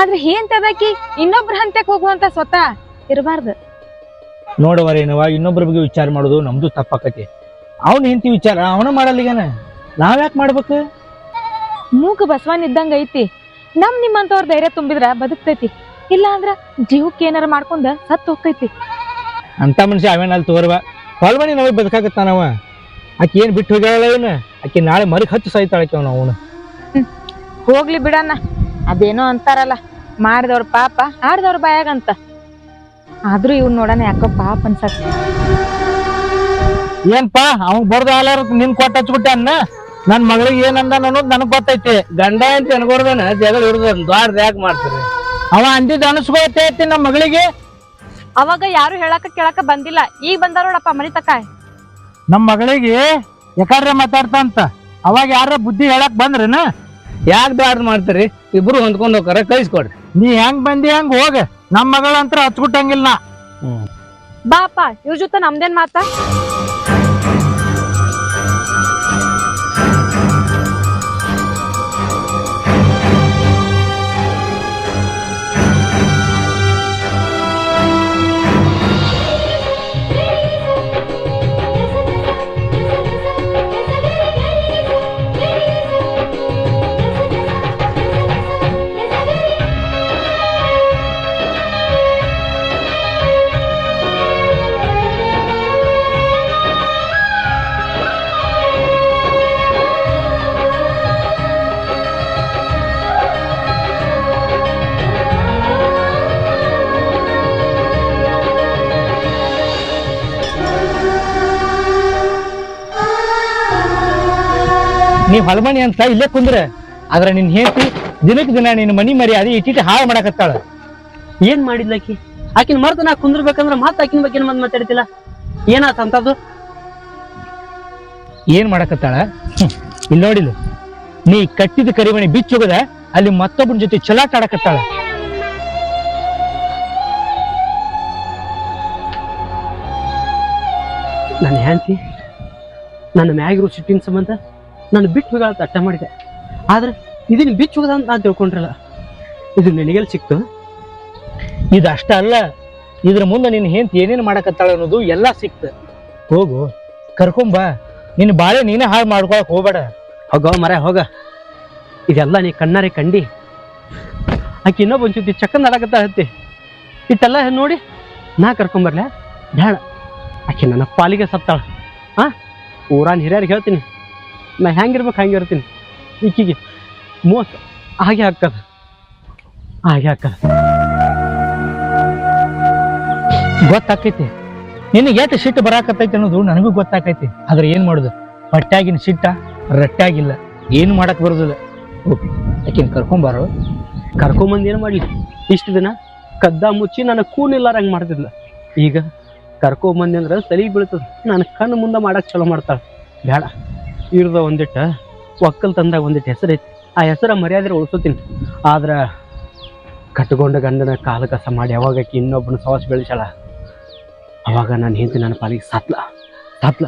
ಆದ್ರೆ ಹೆಂತ ಅದಕ್ಕಿ ಇನ್ನೊಬ್ರ ಹಂತಕ್ಕೆ ಹೋಗುವಂತ ಸ್ವತಃ ಇರಬಾರ್ದು. ನೋಡವರೇನವ ಇನ್ನೊಬ್ಬರ ಬಗ್ಗೆ ವಿಚಾರ ಮಾಡೋದು ನಮ್ದು ತಪ್ಪಾಕತಿ. ಅವನ ಹೆಂಡತಿ ವಿಚಾರ ಅವನ ಮಾಡಲ್ಲಿಗೇನ ನಾವ್ಯಾಕ್ ಮಾಡ್ಬೇಕು? ಮೂಕ ಬಸವನ್ ಇದ್ದಂಗ ಐತಿ. ನಮ್ ನಿಮ್ಮಂತವ್ರ ಧೈರ್ಯ ತುಂಬಿದ್ರ ಬದುಕ್ತೈತಿ. ಇಲ್ಲ ಅಂದ್ರ ಜೀವಕ್ಕೆ ಏನಾರ ಮಾಡ್ಕೊಂಡ ಸತ್ತು ಹೋಗ್ತೈತಿ. ಅಂತ ಮನುಷ್ಯ ಅವೇನ ಅಲ್ಲಿ ತೋರ್ವ? ಹೊಲ್ಮನಿ ನಾವೇ ಬದುಕಾಗತ್ತಾನವ ಆಕಿ ಏನ್ ಬಿಟ್ಟು ಹೋಗ್ಯಾಳ ಇವನ? ಆಕೆ ನಾಳೆ ಮರಿಗೆ ಹಚ್ಚು ಸಾಯ್ತಾಳಕ್ಕೆ ಅವನು ಅವನು. ಹೋಗ್ಲಿ ಬಿಡಣ್ಣ. ಅದೇನೋ ಅಂತಾರಲ್ಲ ಮಾಡಿದವ್ರ ಪಾಪ ಆಡ್ದವ್ರ ಬಾಯಾಗಂತ. ಆದ್ರೂ ಇವ್ನು ನೋಡಣ ಯಾಕೋ ಪಾಪ ಅನ್ಸತ್ ಏನ್ಪಾ ಅವ್ ಬರ್ದ ಹಾಲಾರ ನಿನ್ ಕೊಟ್ಟ ಹಚ್ಬಿಟ್ಟೆ ಅನ್ನ? ನನ್ ಮಗಳಿಗೆ ಏನಂದ ಅನ್ನೋದು ನನಗ್ ಗೊತ್ತೈತಿ. ಗಂಡ ಅಂತ ಅನ್ಕೊಡ್ದನ ಜಗಳ ಹಿಡ್ದನ್ ದ್ವಾರ ಯಾಕೆ ಮಾಡ್ತಾರೆ? ಅವ ಅಂದಿದ್ದು ಅನಿಸ್ಕೊತೈತಿ ನಮ್ಮ ಮಗಳಿಗೆ? ಅವಾಗ ಯಾರು ಹೇಳಕ ಕೇಳಕ ಬಂದಿಲ್ಲ. ಈಗ ಬಂದಾರ ನೋಡಪ್ಪ ಮನಿ ತಕ ನಮ್ಮ ಮಗಳಿಗೆ ಯಾಕಾದ್ರೆ ಮಾತಾಡ್ತಾ ಅಂತ. ಅವಾಗ ಯಾರ ಬುದ್ಧಿ ಹೇಳಕ್ ಬಂದ್ರೇನ? ಯಾಕೆ ಬ್ಯಾಡ್ ಮಾಡ್ತೀರಿ? ಇಬ್ರು ಹೊಂದ್ಕೊಂಡು ಹೋಗಾರ ಕಳಿಸ್ಕೊಡ್ರಿ. ನೀ ಹೆಂಗ್ ಬಂದಿ ಹೆಂಗ್ ಹೋಗ. ನಮ್ಮ ಮಗಳಂತ್ರ ಹಚ್ಬಿಟ್ಟಂಗಿಲ್ಲ ನಾ ಬಾಪಾ ಇವ್ರ ಜೊತೆ ನಮ್ದೇನ್ ಮಾತಾ? ನೀ ಹೊಲಮಣಿ ಅಂತ ಇಲ್ಲೇ ಕುಂದ್ರ ಆದ್ರ ನಿನ್ ಹೆಂಡತಿ ದಿನಕ್ಕೆ ದಿನ ನಿನ್ನ ಮನಿ ಮರಿ ಅದೇ ಇಟ್ಟಿಟ್ಟು ಹಾಳು ಮಾಡಾಕತ್ತಾಳ. ಏನ್ ಮಾಡಿದ್ಲ ಆಕಿ? ಆಕಿನ ಮರ್ತ ನಾ ಕುಂದ್ರಬೇಕಂದ್ರ ಮತ್ತ ಆಕಿನ ಬಗ್ಗೆ ಮಂದ್ ಮಾತಾಡ್ತಿಲ್ಲ? ಏನಾತ ಅಂತದ್ದು? ಏನ್ ಮಾಡಕತ್ತಾಳ. ಇಲ್ಲಿ ನೋಡಿಲ್ಲ ನೀ ಕಟ್ಟಿದ ಕರಿಮಣಿ ಬಿಚ್ಚುಗದ ಅಲ್ಲಿ ಮತ್ತೊಬ್ಬನ ಜೊತೆ ಚಲಾಟ ಆಡಕತ್ತಾಳ. ನನ್ನ ಹೆಂಡತಿ ನನ್ನ ಮ್ಯಾಗಿರೋ ಸಿಟ್ಟಿನ ಸಂಬಂಧ ನಾನು ಬಿಟ್ಟು ಹೋಗ ಅಟ್ಟ ಮಾಡಿದೆ. ಆದ್ರೆ ಇದನ್ನ ಬಿಚ್ಚು ಹೋಗದ ಅಂತ ನಾನು ತಿಳ್ಕೊಂಡ್ರಲ್ಲ ಇದು ನಿನಗೆಲ್ಲಿ ಸಿಕ್ತು? ಇದು ಅಷ್ಟ ಅಲ್ಲ ಇದ್ರ ಮುಂದೆ ನಿನ್ನ ಹೆಂತ ಏನೇನ್ ಮಾಡಕತ್ತಾಳ ಅನ್ನೋದು ಎಲ್ಲ ಸಿಕ್ತ. ಹೋಗು ಕರ್ಕೊಂಬ ನಿನ್ನ ಬಾಳೆ ನೀನೇ ಹಾಳು ಮಾಡ್ಕೊಳಕ್ ಹೋಗ್ಬೇಡ. ಹೋಗ ಮರ ಹೋಗ. ಇದೆಲ್ಲ ನೀ ಕಣ್ಣಾರೆ ಕಂಡಿ. ಆಕಿ ಇನ್ನೊಬ್ಬ ಒಂಚೂತಿ ಚಕ್ಕಂದ ಆಡಕತ್ತ ಹತ್ತಿ ಇಟ್ಟೆಲ್ಲ ನೋಡಿ ನಾ ಕರ್ಕೊಂಬರ್ಲ ಬೇಡ. ಆಕಿ ನನ್ನ ಪಾಲಿಗೆ ಸತ್ತಾಳ. ಹಾ ಊರಾನ್ ಹಿರಿಯರಿಗೆ ಹೇಳ್ತೀನಿ. ನಾ ಹೆಂಗಿರ್ಬೇಕು ಹಂಗಿರ್ತೀನಿ ಇಕ್ಕಿಗೆ ಮೋಸ ಹಾಗೆ ಹಾಕದ. ಹಾಗೆ ಹಾಕದ. ಗೊತ್ತಾಕೈತಿ. ನಿನಗೆ ಎಷ್ಟು ಸಿಟ್ಟು ಬರಾಕತ್ತೈತಿ ಅನ್ನೋದು ನನಗೂ ಗೊತ್ತಾಕೈತಿ. ಆದ್ರೆ ಏನ್ ಮಾಡೋದು? ಹೊಟ್ಟಾಗಿನ ಸಿಟ್ಟ ರಟ್ಟಾಗಿಲ್ಲ. ಏನು ಮಾಡಕ್ ಬರೋದಿಲ್ಲ. ಓಕೆ ಯಾಕೆನ್ ಕರ್ಕೊಂಬಾರು ಕರ್ಕೊಂಬಂದು ಏನು ಮಾಡಲಿ ಇಷ್ಟು ದಿನ ಕದ್ದ ಮುಚ್ಚಿ ನನ್ನ ಕೂನಿಲ್ಲಾರಂಗೆ ಮಾಡ್ತಿದ್ಲ. ಈಗ ಕರ್ಕೊಂಬಂದಿ ಅಂದ್ರೆ ತಲೆ ಬೀಳ್ತದ. ನನ್ನ ಕಣ್ಣು ಮುಂದೆ ಮಾಡಕ್ ಚಲೋ ಮಾಡ್ತಾಳೆ. ಬೇಡ. ಇರ್ದ ಒಂದಿಟ್ಟ ಒಕ್ಕಲ್ ತಂದಾಗ ಒಂದಿಟ್ಟು ಹೆಸರು ಐತಿ. ಆ ಹೆಸರ ಮರ್ಯಾದೆ ಉಳಿಸೋತೀನಿ. ಆದ್ರೆ ಕಟ್ಕೊಂಡ ಗಂಡನ ಕಾಲ ಕಸ ಮಾಡಿ ಯಾವಾಗ ಆಕಿ ಇನ್ನೊಬ್ಬನ ಸವಾಸ ಬೆಳೆಸಾಳ ಅವಾಗ ನಾನು ಹೆಂಡತಿ ನನ್ನ ಪಾಲಿಗೆ ಸತ್ಲ ಸತ್ಲ.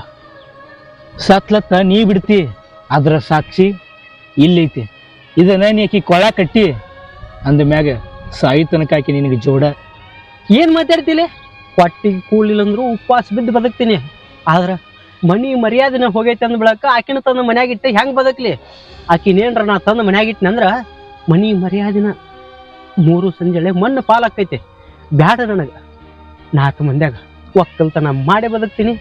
ಸತ್ಲತ್ತ ನೀ ಬಿಡ್ತಿ ಅದರ ಸಾಕ್ಷಿ ಇಲ್ಲೈತಿ. ಇದನ್ನ ನೀ ಆಕಿ ಕೊಳ ಕಟ್ಟಿ ಅಂದ ಮ್ಯಾಗ ಸಾಯಿ ತನಕ ಆಕಿ ನಿನಗೆ ಜೋಡ. ಏನು ಮಾತಾಡ್ತಿಲೆ? ಹೊಟ್ಟಿಗೆ ಕೂಡ್ಲಿಲ್ಲ ಅಂದ್ರು ಉಪವಾಸ ಬಿದ್ದು ಬದುಕ್ತೀನಿ. ಆದ್ರ ಮನಿ ಮರ್ಯಾದೆನ ಹೋಗೈತೆ ಅಂದ್ ಬಿಡಕ್ಕ ಆಕಿನ ತಂದು ಮನ್ಯಾಗ ಇಟ್ಟು, ಹೆಂಗ್ ಬದಕ್ಲಿ? ಆಕಿನೇನ್ರ ನಾ ತಂದು ಮನ್ಯಾಗ ಇಟ್ಟಿನ ಅಂದ್ರ ಮನಿ ಮರ್ಯಾದಿನ ಮೂರು ಸಂಜೆಳೆ ಮಣ್ಣು ಪಾಲಾಕೈತೆ. ಬ್ಯಾಡ ನನಗ. ನಾಲ್ಕು ಮಂದ್ಯಾಗ ಒಕ್ಕಲ್ತನ ಮಾಡಿ ಬದುಕ್ತೀನಿ.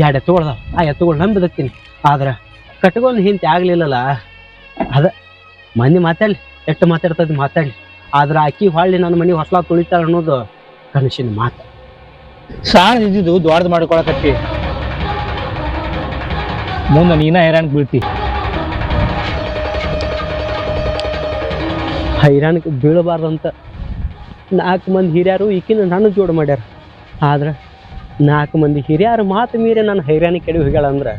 ಎರಡು ಎತ್ತುಗಳದಾವ ಆ ಎತ್ತುಗಳು ನಂಬಿ ಬದುಕ್ತೀನಿ. ಆದ್ರೆ ಕಟ್ಕೊಂಡು ಹಿಂತೆ ಆಗ್ಲಿಲ್ಲಲ್ಲ ಅದ ಮಂದಿ ಮಾತಾಡ್ಲಿ ಎಷ್ಟು ಮಾತಾಡ್ತದ ಮಾತಾಡ್ಲಿ. ಆದ್ರೆ ಆಕಿ ಹೊಳ್ಳಿ ನನ್ನ ಮನೆ ಹೊಸ್ಲಾ ತುಳಿತಾಳ ಅನ್ನೋದು ಕನಸಿನ ಮಾತು. ಸಾಣ ಇದ್ದಿದ್ದು ದ್ವಾರದ ಮಾಡ್ಕೊಳಕತ್ತಿ. ಮುಂದೆ ನೀನ ಹೈರಾಣ ಬೀಳ್ತಿ. ಹೈರಾಣಕ್ಕೆ ಬೀಳಬಾರ್ದಂತ ನಾಲ್ಕು ಮಂದಿ ಹಿರಿಯರು ಈಕಿನ ನಾನು ಜೋಡು ಮಾಡ್ಯಾರ. ಆದ್ರೆ ನಾಲ್ಕು ಮಂದಿ ಹಿರಿಯರು ಮಾತು ಮೀರಿ ನಾನು ಹೈರಾಣಿ ಕೆಡಿ ಹೋಗ್ಯಾಳ ಅಂದ್ರೆ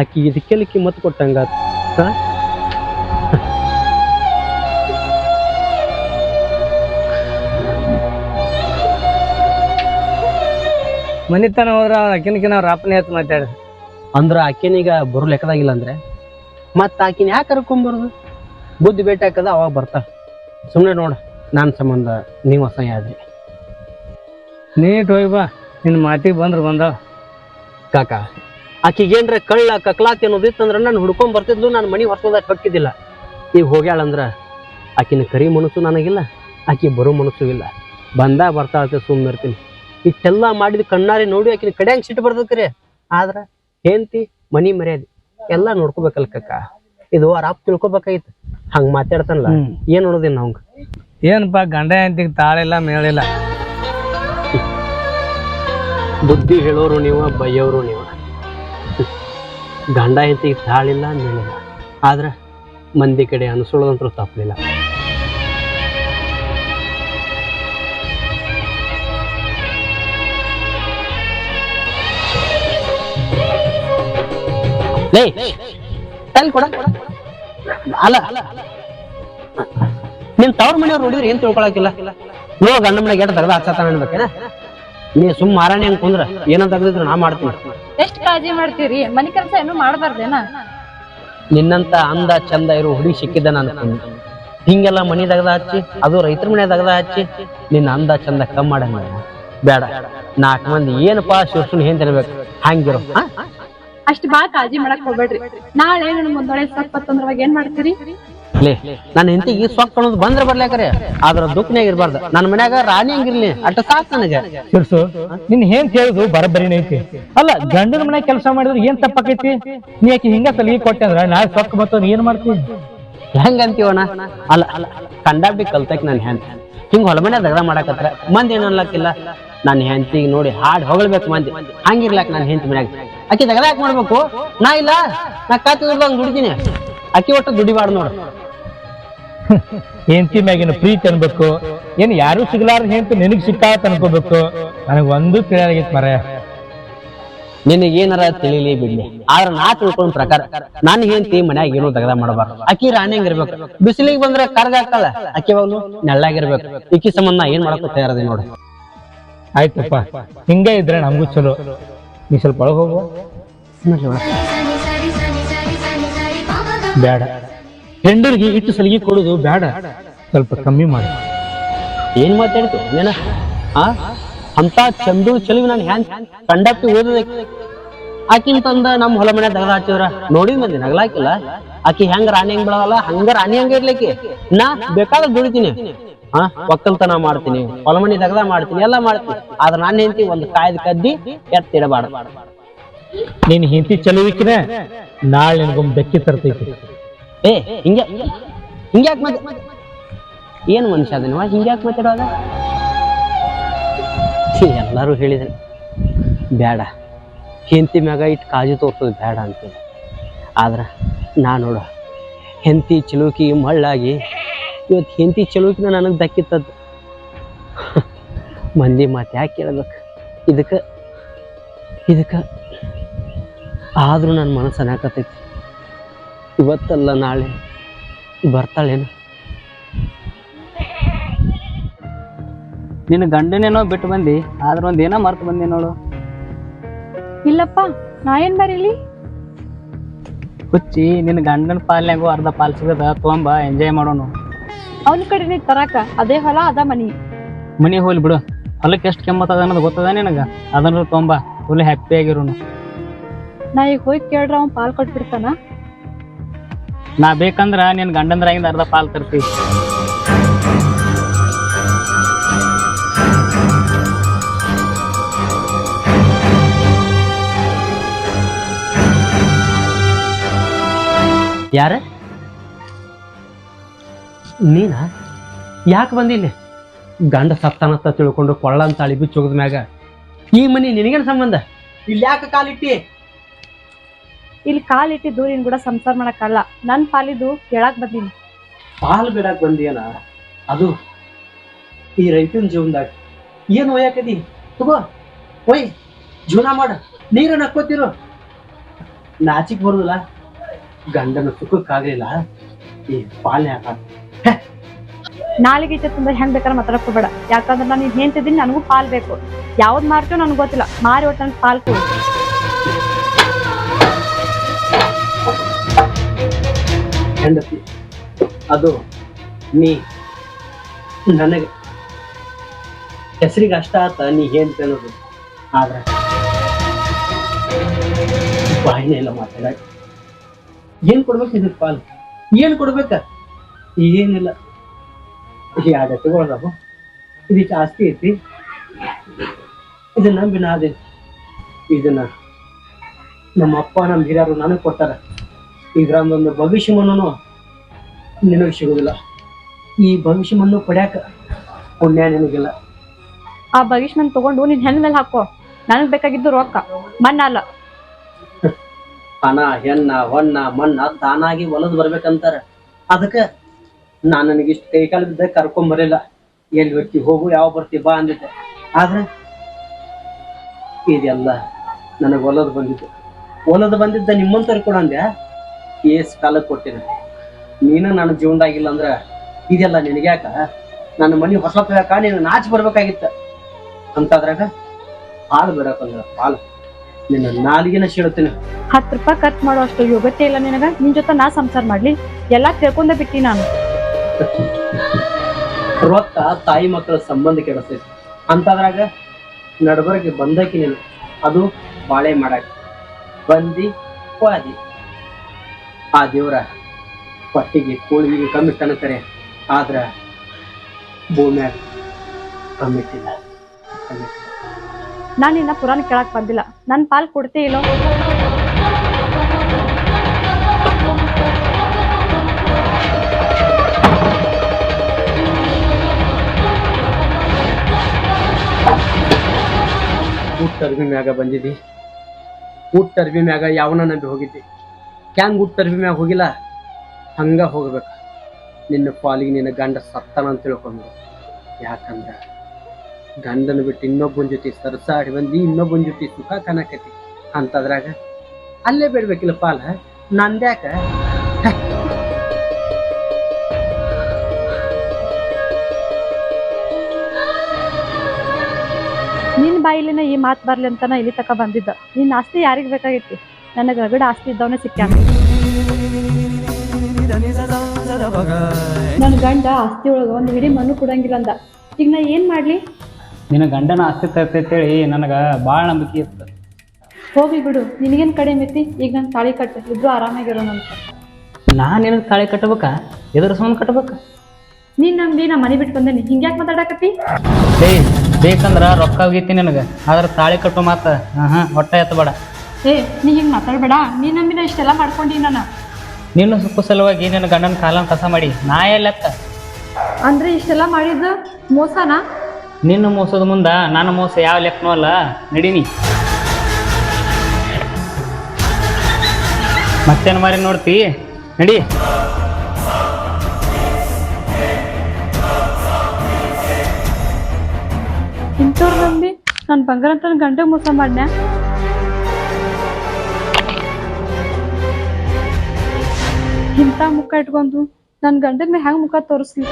ಆಕಿ ಇದಕ್ಕೆಲ್ಲಕ್ಕಿ ಮತ್ ಕೊಟ್ಟಂಗ ಮನಿತನ ಹೋದ್ರ ಆಕಿನಕಿನ ಅವ್ರ ಅಪ್ಪನೇ ಹತ್ತು ಮಾತಾಡ ಅಂದ್ರೆ ಆಕಿನೀಗ ಬರೋ ಲೆಕ್ಕದಾಗಿಲ್ಲ ಅಂದ್ರೆ. ಮತ್ತೆ ಆಕಿನ ಯಾಕೆ ಕರ್ಕೊಂಬರೋದು ಬುದ್ಧಿ ಭೇಟಿ ಹಾಕದ ಅವಾಗ ಬರ್ತಾ. ಸುಮ್ಮನೆ ನೋಡ ನನ್ನ ಸಂಬಂಧ ನೀವು ಅಸಹ್ಯ ಆದ್ರಿ ನೀಟ್ ಹೋಗಿ ಬಾ ನಿನ್ನ ಮಾತಿಗೆ ಬಂದ್ರು ಬಂದಾವ. ಕಾಕ ಆಕಿಗೇನ್ರ ಕಳ್ಳ ಕಕ್ಲಾತಿ ಅನ್ನೋದಿತ್ತಂದ್ರೆ ನಾನು ಹುಡ್ಕೊಂಡ್ ಬರ್ತಿದ್ಲು ನಾನು ಮನಿ ಹೊಸದಾಗ ಕಟ್ಟಿದ್ದಿಲ್ಲ ಈಗ ಹೋಗ್ಯಾಳಂದ್ರ ಆಕಿನ ಕರಿ ಮನಸ್ಸು ನನಗಿಲ್ಲ ಆಕಿ ಬರೋ ಮನಸ್ಸು ಇಲ್ಲ. ಬಂದ ಬರ್ತಾ ಸುಮ್ಮನೆ ಇರ್ತೀನಿ ಇಷ್ಟೆಲ್ಲ ಮಾಡಿದ ಕಣ್ಣಾರಿ ನೋಡಿ ಆಕಿನ ಕಡ್ಯಾಂಗ್ ಸಿಟ್ಟು ಬರ್ತೈತ್ರಿ ಆದ್ರ ಹೆಂಡತಿ ಮನಿ ಮರ್ಯಾದೆ ಎಲ್ಲ ನೋಡ್ಕೋಬೇಕಲ್ ಕಕ್ಕ. ಇದು ಅರಾಪ್ ತಿಳ್ಕೊಬೇಕಾಯ್ತು ತಿಳ್ಕೊಬೇಕಾಗಿತ್ತು. ಹಂಗ ಮಾತಾಡ್ತಾನಲ್ಲ ಏನ್ ನೋಡೋದಿಲ್ಲ ಅವಂಗ? ಏನಪ್ಪ ಗಂಡ ಹೆಂಡತಿಗೆ ತಾಳಿಲ್ಲ ಮೇಳಿಲ್ಲ. ಬುದ್ಧಿ ಹೇಳೋರು ನೀವ ಬೈಯೋರು ನೀವ. ಗಂಡ ಹೆಂಡತಿಗೆ ತಾಳಿಲ್ಲ ಮೇಳಿಲ್ಲ. ಆದ್ರ ಮಂದಿ ಕಡೆ ಅನ್ಸೋಳದಂತೂ ತಪ್ಪಲಿಲ್ಲ ಲೇ ತಂದ್ ಕೊಡ. ಅಲ್ಲ ನಿನ್ ತವ್ರ ಮನೆಯವ್ರು ನೋಡಿದ್ರೆ ಏನ್ ತಿಳ್ಕೊಳಕಿಲ್ಲ ನೋ ಗಂಡ ಮನೆಗೆ ಎಟ್ ತೆಗ್ದ ಹಚ್ಚತಾನ ಅನ್ಬೇಕೇನ? ನೀ ಸುಮ್ ಮಾರಾಣಿ ಹಂಗ್ ಕುಂದ್ರ ಏನಂತ ತೆಗ್ದಿದ್ರು ನಾ ಮಾಡ್ತೀನಿ. ಎಷ್ಟ್ ಕಾಳಜಿ ಮಾಡ್ತೀರಿ? ಮನೆ ಕೆಲಸ ಏನು ಮಾಡಬಾರ್ದೇನ? ನಿನ್ನಂತ ಅಂದ ಚಂದ ಇರೋ ಹುಡುಗಿ ಸಿಕ್ಕಿದ್ದ ನಾನು ಹಿಂಗೆಲ್ಲ ಮನಿ ತೆಗ್ದ ಹಚ್ಚಿ ಅದು ರೈತರ ಮನೆ ತೆಗ್ದ ಹಚ್ಚಿ ನಿನ್ನ ಅಂದ ಚಂದ ಕಮ್ಮಿ ಮಾಡಂಗ ಬೇಡ. ನಾಲ್ಕು ಮಂದಿ ಏನಪ್ಪಾ ಶಿವಸುನ್ ಏನ್ ತಿನ್ಬೇಕು? ಹಂಗಿರೋ ಹಾ? ಅಷ್ಟ್ ಬಾ ಕಾಳಜಿ ಮಾಡಕ್ ಹೋಗ್ಬೇಡ್ರಿ. ನಾಳೆ ನನ್ ಮುಂದೊಳೆ ಸಪ್ಪತ್ತಂದ್ರವಾಗ ಏನ್ ಮಾಡ್ತೀರಿ? ಲೇ ನನ್ನ ಈ ಸೊಕ್ಕ ಅನ್ನೋದು ಬಂದ್ರೆ ಬರ್ಲಾಕರೆ ಆದ್ರ ದುಃಖನಾಗ ಇರ್ಬಾರ್ದು. ನನ್ನ ಮನ್ಯಾಗ ರಾಣಿ ಹಂಗಿರ್ಲಿ ಅಟ್ಟ ಸಾಕ್ ನನಗೆ. ತಿರ್ಸು ನಿನ್ ಏನ್ ಕೇಳುದು ಬರಬರಿನ ಐತಿ. ಅಲ್ಲ ಗಂಡನ ಮನೆ ಕೆಲಸ ಮಾಡಿದ್ರೆ ಏನ್ ತಪ್ಪಾಕೈತಿ? ನೀ ಯಾಕೆ ಹಿಂಗ ಸಲಿಗೆ ಕೊಟ್ಟೆ ಅಂದ್ರ ನಾಳೆ ಸೊಕ್ಕ ಬರ್ತದ ಏನ್ ಮಾಡ್ತೀನಿ ಹೆಂಗಂತೀವಣ ಅಲ್ಲ ಅಲ್ಲ ಕಂಡಾಬಿ ಕಲ್ತಕ್ ನನ್ನ ಹೆಂಡತಿ ಹಿಂಗ ಹೊಲ ಮನೆ ದಗದ ಮಾಡಕತ್ರ ಮಂದಿ ಏನ್ ಅನ್ಲಕ್ಕಿಲ್ಲ. ನನ್ನ ಹೆಂಡತಿಗೆ ನೋಡಿ ಹಾಡ್ ಹೊಗಳ್ಬೇಕು ಮಂದಿ. ಹಂಗಿರ್ಲಾಕ ನನ್ನ ಹೆಂಡತಿ ಮನ್ಯಾಗ. ಆಕಿ ತಗದ ಯಾಕೆ ಮಾಡ್ಬೇಕು. ನಾ ಇಲ್ಲ ನಾ ಕಾತಿ ದುಡ್ದಂಗ್ ದುಡಿತೀನಿ. ಆಕಿ ಒಟ್ಟು ದುಡಿಬಾರ್ದು ನೋಡು. ಹೆಂಡತಿ ಮ್ಯಾಗಿನ ಪ್ರೀತಿ ಅನ್ಬೇಕು. ಏನ್ ಯಾರು ಸಿಗ್ಲಾರ್ದ ಹೆಂಡತಿ ನಿನಗ್ ಸಿಕ್ಕಾತ ಅನ್ಕೋಬೇಕು. ನನಗ್ ಒಂದು ತಿಳಿಯಾಗೈತ್ ಮರ ನಿನಗೆ ಏನಾರ ತಿಳಿಲಿ ಬಿಡ್ಲಿ. ಆದ್ರ ನಾ ತಿಳ್ಕೊಂಡ್ ಪ್ರಕಾರ ನಾನು ಹೆಂಡತಿ ಮನ್ಯಾಗ ಏನು ತಗದ ಮಾಡಬಾರ್ದು. ಆಕಿ ರಾಣಿಯಂಗ್ ಇರ್ಬೇಕು. ಬಿಸಿಲಿಗೆ ಬಂದ್ರೆ ಕರ್ಗ ಹಾಕಲ್ಲ. ಆಕಿ ಯಾವಾಗ್ಲು ನೆಳ್ಳಾಗಿರ್ಬೇಕು ಈಕಿ ಸಂಬಂಧ ಏನ್ ಮಾಡಕ್ ತಯಾರದಿ ನೋಡಿ. ಆಯ್ತಪ್ಪ. ಹಿಂಗ ಇದ್ರೆ ನಮಗೂ ಚಲೋ. ನೀ ಸ್ವಲ್ಪ ಒಳಗೆ ಹೋಗು. ಬೇಡ. ಹೆಂಡರಿಗೆ ಇಟ್ಟು ಸಲಿಗೆ ಕೊಡೋದು ಬೇಡ. ಸ್ವಲ್ಪ ಕಮ್ಮಿ ಮಾಡಿ. ಏನ್ ಮಾತಾಡ್ತು ಏನ? ಅಂತ ಚಂದು ಚೆಲುವಿ ನಾನು ಹ್ಯಾಂಗ್ ಕಂಡಕ್ಟ್ ಓದೋದಕ್ಕೆ? ಆಕಿನ್ ತಂದ ನಮ್ ಹೊಲ ಮನೆ ದಗದ ಹಚ್ಚಿದ್ರ ನೋಡಿ ಮಂದಿ ನಗಲಾಕಿಲ್ಲ. ಆಕಿ ಹೆಂಗ್ ರಾಣಿ ಹೆಂಗ್ ಬೆಳವಲ್ಲ ಹಂಗ ರಾಣಿ ಹಂಗ ಇರ್ಲಿಕ್ಕೆ. ನಾ ಬೇಕಾದ್ರೆ ದುಡಿತೀನಿ. ಹಾ ಒಕ್ಕಲ್ತನ ಮಾಡ್ತೀನಿ. ಹೊಲ ಮನೆ ತಗದ ಮಾಡ್ತೀನಿ. ಎಲ್ಲ ಮಾಡ್ತೀನಿ. ಆದ್ರ ನನ್ನ ಹೆಂಡತಿ ಒಂದು ಕಾಯ್ದ ಕದ್ದಿ ಎತ್ತಿಡಬಾರ್ದು. ನೀನ್ ಹಿಂತಿ ಚಲುವಿಕಿನ ನಾಳೆ ನಿನಗೊಂದು ಬೆಕ್ಕಿ ತರ್ತೈತಿ. ಏ ಹಿಂಗೆ ಹಿಂಗ್ಯಾಕ್ ಮತ್ತೆ ಏನ್ ಮನುಷ್ಯ ಅದನ್ನ ಹಿಂಗ್ಯಾಕ್ ಮಾತಾಡೋದ? ಎಲ್ಲಾರು ಎಲ್ಲರೂ ಹೇಳಿದ್ರು. ಬೇಡ ಹೆಂಡತಿ ಮ್ಯಾಗ ಇಟ್ಟು ಕಾಜು ತೋರ್ಸೋದು ಬೇಡ ಅಂತೇಳಿ ಆದ್ರೆ ನಾ ನೋಡು ಹೆಂಡತಿ ಚಿಲುಕಿ ಮಳ್ಳಾಗಿ ಇವತ್ತು ಹೆಂಡತಿ ಚಲೋಕಿನ ನನಗೆ ದಕ್ಕಿತ್ತದ್ದು ಮಂದಿ ಮಾತು ಯಾಕೆ ಕೇಳಬೇಕು? ಇದಕ್ಕೆ ಇದಕ್ಕೆ ಆದರೂ ನನ್ನ ಮನಸ್ಸು ಅನ್ನಕತ್ತೈತಿ ಇವತ್ತಲ್ಲ ನಾಳೆ ಬರ್ತಾಳೇನು? ನಿನ್ನ ಗಂಡನೇನೋ ಬಿಟ್ಟು ಬಂದಿ ಆದ್ರ ಒಂದ್ ಏನೋ ಮರ್ತು ಬಂದಿ ನೋಡು. ಇಲ್ಲಪ್ಪ ನಾ ಏನ್ ಬರೀಲಿ? ಹುಚ್ಚಿ ನಿನ್ನ ಗಂಡನ ಪಾಲ್ನಾಗೂ ಅರ್ಧ ಪಾಲ್ ಸಿಗದ ತೊಗೊಂಬ ಎಂಜಾಯ್ ಮಾಡೋನು. ಅವನ ಕಡೆನೇ ತರಾಕ ಅದೇ ಹೊಲ ಅದ ಮನಿ. ಮನಿ ಹೋಗ್ಲಿ ಬಿಡು. ಹೊಲಕ್ಕೆ ಎಷ್ಟು ಕೆಮ್ಮತ್ತದ ಅನ್ನೋದು ಗೊತ್ತದ ನಿನಗ? ಅದನ್ನ ತೊಂಬಾ ಫುಲ್ ಹ್ಯಾಪಿ ಆಗಿರೋನು. ನಾ ಈಗ ಹೋಗಿ ಕೇಳ್ರ ಅವ್ನ್ ಪಾಲ್ ಕೊಟ್ಬಿಡ್ತಾನ. ನಾ ಬೇಕಂದ್ರ ನಿನ್ ಗಂಡಂದ್ರಾಗಿಂದ ಅರ್ಧ ಪಾಲ್ ತರ್ತಿ. ಯಾರ? ನೀನ? ಯಾಕೆ ಬಂದಿಲ್ಲ? ಗಂಡ ಸತ್ತಾನತ್ತ ತಿಳ್ಕೊಂಡು ಕೊಳ್ಳ ಅಂತ ಅಳಿ ಬಿಚ್ಚ ಹೋಗದ ಮ್ಯಾಗ. ಈ ಮನಿ ನಿನಗೇನು ಸಂಬಂಧ? ಇಲ್ಲಿ ಯಾಕೆ ಕಾಲಿಟ್ಟಿ? ಇಲ್ಲಿ ಕಾಲಿಟ್ಟಿ ದೂರಿನ ಕೂಡ ಸಂಸಾರ ಮಾಡಕ್ಕಲ್ಲ. ನನ್ ಪಾಲಿದು ಕೇಳಾಕ್ ಬಂದೀನಿ. ಪಾಲ್ ಬಿಡಾಕ್ ಬಂದಿಯನ? ಅದು ಈ ರೈತನ ಜೀವನದಾಗ ಏನ್ ಒಯ್ಯಾಕದಿ? ತಗೋ ಒಯ್ ಜೀವನ ಮಾಡ. ನೀರು ನಕ್ಕೋತಿರು. ನಾಚಿಕ್ ಬರುದಿಲ್ಲ. ಗಂಡನ ಸುಖಕ್ಕಾಗಲಿಲ್ಲ. ಈ ಪಾಲನೆ ಹಾಕ ನಾಳೆಗೆ ತುಂಬ ಹೆಂಗ್ ಬೇಕಾದ್ರೆ ಮಾತಾಡಕ್ ಹೋಗ್ಬೇಡ. ಯಾಕಂದ್ರೆ ನಾನು ಇದು ಹೇಳ್ತಿದ್ದೀನಿ ನನಗೂ ಪಾಲ್ ಬೇಕು. ಯಾವ್ದು ಮಾರ್ತೀವೋ ನನಗೆ ಗೊತ್ತಿಲ್ಲ. ಮಾರಿ ಒಟ್ಟು ನನ್ಗೆ ಪಾಲ್ ಕೊಡು. ಹೆಂಡತಿ, ಅದು ನೀ. ನನಗೆ ಹೆಸರಿಗೆ ಅಷ್ಟ ಆತ, ನೀ ಏನ್ ಅನ್ನೋದು. ಆದ್ರೆ ಬಾಯಿನೇ ಇಲ್ಲ ಮಾತಾಡ ಏನ್ ಕೊಡ್ಬೇಕು ಇದಕ್ಕೆ ಪಾಲ್? ಏನ್ ಕೊಡ್ಬೇಕ? ಏನಿಲ್ಲ ಎರಡು ಎತ್ತುಗಳದಾವು ಇದಕ್ಕೆ ಆಸ್ತಿ ಐತಿ. ಇದನ್ನ ಅದೇನಿ ಇದನ್ನ ನಮ್ಮ ಅಪ್ಪ ನಮ್ಮ ಹಿರಿಯರು ನನಗೆ ಕೊಟ್ಟಾರ ಭವಿಷ್ಯ ಭವಿಷ್ಯವನ್ನು ನಿನಗೆ ಸಿಗುದಿಲ್ಲ. ಈ ಭವಿಷ್ಯವನ್ನು ಪಡ್ಯಾಕ ಪುಣ್ಯ ನಿನಗಿಲ್ಲ. ಆ ಭವಿಷ್ಯ ತಗೊಂಡು ನಿನ್ ಹೆಣ್ ಮೇಲೆ ಹಾಕೋ. ನನಗ್ ಬೇಕಾಗಿದ್ದು ರೊಕ್ಕ ಮಣ್ಣಲ್ಲ. ಹಣ ಹೆಣ್ಣ ಹೊಣ್ಣ ಮಣ್ಣ ತಾನಾಗಿ ಒಲದ್ ಬರ್ಬೇಕಂತಾರ. ಅದಕ್ಕ ನಾನು ಇಷ್ಟು ಕೈ ಕಾಲ ಬಿದ್ದ ಎಲ್ಲಿ ಬರ್ತಿ ಹೋಗು ಯಾವ ಬರ್ತಿ ಬಾ ಅಂದಿದ್ದೆ. ಆದ್ರೆ ಇದೆಲ್ಲ ನನಗೆ ಒಲದ್ ಬಂದಿದ್ದು. ಒಲದ್ ಬಂದಿದ್ದ ನಿಮ್ಮಂತರ್ ಕೂಡ ಅಂದ್ಯ? ಏಸ್ ಕಾಲ ಕೊಟ್ಟಿನ. ನೀನು ನನ್ನ ಜೀವನದಾಗಿಲ್ಲ ಅಂದ್ರ ಇದೆಲ್ಲ ನಿನಗ್ಯಾಕ ನನ್ನ ಮನೆ ಯಾಕ ನೀನು ನಾಚ ಬರ್ಬೇಕಾಗಿತ್ತ. ಅಂತಾದ್ರಾಗ ಹಾಲು ಬರಕಲ್ಲ ಹಾಲು. ನಿನ್ನ ನಾಲಿಗೆನ ಶೀಳತೀನಿ. ಹತ್ತು ರೂಪಾಯಿ ಖರ್ಚು ಮಾಡೋ ಅಷ್ಟು ಯೋಗ್ಯತೆ ಇಲ್ಲ ನಿನಗ. ನಿನ್ ಜೊತೆ ನಾ ಸಂಸಾರ ಮಾಡ್ಲಿ. ಎಲ್ಲಾ ತಿಳ್ಕೊಂಡ ಬಿಟ್ಟಿ ನಾನು. ರೊಕ್ಕ ತಾಯಿ ಮಕ್ಕಳ ಸಂಬಂಧ ಕೆಡಿಸ್ತೈತಿ ಅಂತದ್ರಾಗ ನಡ್ಬರ್ಗೆ ಬಂದಕಿ ನೀನು. ಅದು ಬಾಳೆ ಮಾಡಾಕ. ಬಂದಿ ಹೋದಿ ಆ ದೇವ್ರ ಪಟ್ಟಿಗೆ ಕೋಳಿಗೆ ಕಮ್ಮಿಟ್ಟನ ಕರೆ. ಆದ್ರ ಭೂಮ್ಯಾಗ ಕಮ್ಮಿಟ್ಟಿಲ್ಲ. ನಾನಿನ್ನ ನಾನು ಇನ್ನ ಪುರಾಣ ಕೇಳಕ್ ಬಂದಿಲ್ಲ. ನನ್ ಪಾಲ್ ಕೊಡ್ತೇ ಇಲ್ಲೋ ಅರ್ವಿ ಮ್ಯಾಗ ಬಂದಿದ್ದಿ. ಊಟ ಟರ್ಬಿ ಮ್ಯಾಗ ಯಾವನ ನಂಬಿ ಹೋಗಿದ್ದಿ. ಕ್ಯಾಂಗ್ ಊಟ ಟರ್ಬಿ ಮ್ಯಾಗ ಹೋಗಿಲ್ಲ? ಹಂಗ ಹೋಗ್ಬೇಕು. ನಿನ್ನ ಪಾಲಿಗೆ ನಿನ್ನ ಗಂಡ ಸತ್ತಾನ ಅಂತ ತಿಳ್ಕೊಂಡು. ಯಾಕಂದ್ರ ಗಂಡನ ಬಿಟ್ಟು ಇನ್ನೊಬ್ಬನ ಜೊತೆ ಸರಸಾಡಿ ಬಂದು, ಇನ್ನೊಬ್ಬನ ಜೊತೆ ಸುಖ ಕಾಣಕತಿ ಅಂತದ್ರಾಗ ಅಲ್ಲೇ ಬಿಡ್ಬೇಕಿಲ್ಲ ಪಾಲ. ನಂದ್ಯಾಕ? ಬಾಯಿಲಿನ ಈ ಮಾತ್ ಬರ್ಲಿ ಅಂತ ನಾ ಇಲ್ಲಿ ತಕ ಬಂದಿದ್ದ. ನಿನ್ನ ಆಸ್ತಿ ಯಾರಿಗ ಬೇಕಾಗಿತ್ತು? ನನಗ ರಗಡ ಆಸ್ತಿ ಇದ್ದವನ ಸಿಕ್ಕಾನ ನನ್ನ ಗಂಡ ಆಸ್ತಿ ಒಳಗ ಒಂದ್ ಹಿಡಿ ಮಣ್ಣು ಕೊಡಂಗಿಲ್ಲ ಅಂದ. ಈಗ ನಾ ಏನ್ ಮಾಡ್ಲಿ? ನಿನ್ನ ಗಂಡನ ಆಸ್ತಿ ತರ್ತೈತೇಳಿ ನನಗೆ ಭಾಳ ನಂಬಿಕೆ ಇತ್ತು. ಹೋಗಿ ಬಿಡು ನಿನಗೇನ್ ಕಡೆ ಐತಿ? ಈಗ ನನ್ ತಾಳಿ ಕಟ್ಟ ಇಬ್ರು ಆರಾಮಾಗಿರೋ ಅಂತ. ನಾನು ನಿನಗೆ ತಾಳಿ ಕಟ್ಟಬೇಕಾ ಎದುರು ಸಮ ಕಟ್ಟಬೇಕಾ ನೀನ್ ನಂಬಿ ನಾ ಮನೆ ಬಿಟ್ಟು ಬಂದೇನಿ. ಹಿಂಗ್ಯಾಕ್ ಮಾತಾಡಕತ್ತಿ? ಏಯ್ ಬೇಕಂದ್ರ ರೊಕ್ಕ ಹೋಗೈತಿ ನಿನಗೆ. ಆದ್ರೆ ತಾಳಿ ಕಟ್ಟು ಮಾತ ಹಾಂ ಹಾಂ ಹೊಟ್ಟೆ ಎತ್ತಬೇಡ. ಏ ನೀ ಹಿಂಗ್ ಮಾತಾಡ್ಬೇಡ. ನೀ ನಂಬಿನ ಇಷ್ಟೆಲ್ಲ ಮಾಡ್ಕೊಂಡಿ ನಾನು. ನೀನು ಸುಖ ಸಲುವಾಗಿ ನಿನ್ನ ಗಂಡನ ಕಾಲನ ಕಸ ಮಾಡಿ ನಾ ಲೆಕ್ಕ ಅಂದ್ರೆ ಇಷ್ಟೆಲ್ಲ ಮಾಡಿದ್ದು ಮೋಸನಾ? ನಿನ್ನ ಮೋಸದ ಮುಂದ ನನ್ನ ಮೋಸ ಯಾವ ಲೆಕ್ಕನೂ ಅಲ್ಲ. ನಡೀನಿ. ಮತ್ತೇನು ಮಾರಿ ನೋಡ್ತಿ? ನಡಿ. ಇಂಥವ್ರು ನಂಬಿ ನನ್ ಬಂಗಾರ ಗಂಡ ಮೋಸ ಮಾಡ್ದೆ. ಇಂಥ ಮುಖ ಇಟ್ಕೊಂಡು ನನ್ನ ಗಂಡನ ಹೆಂಗ್ ಮುಖ ತೋರಿಸ್ಲಿ?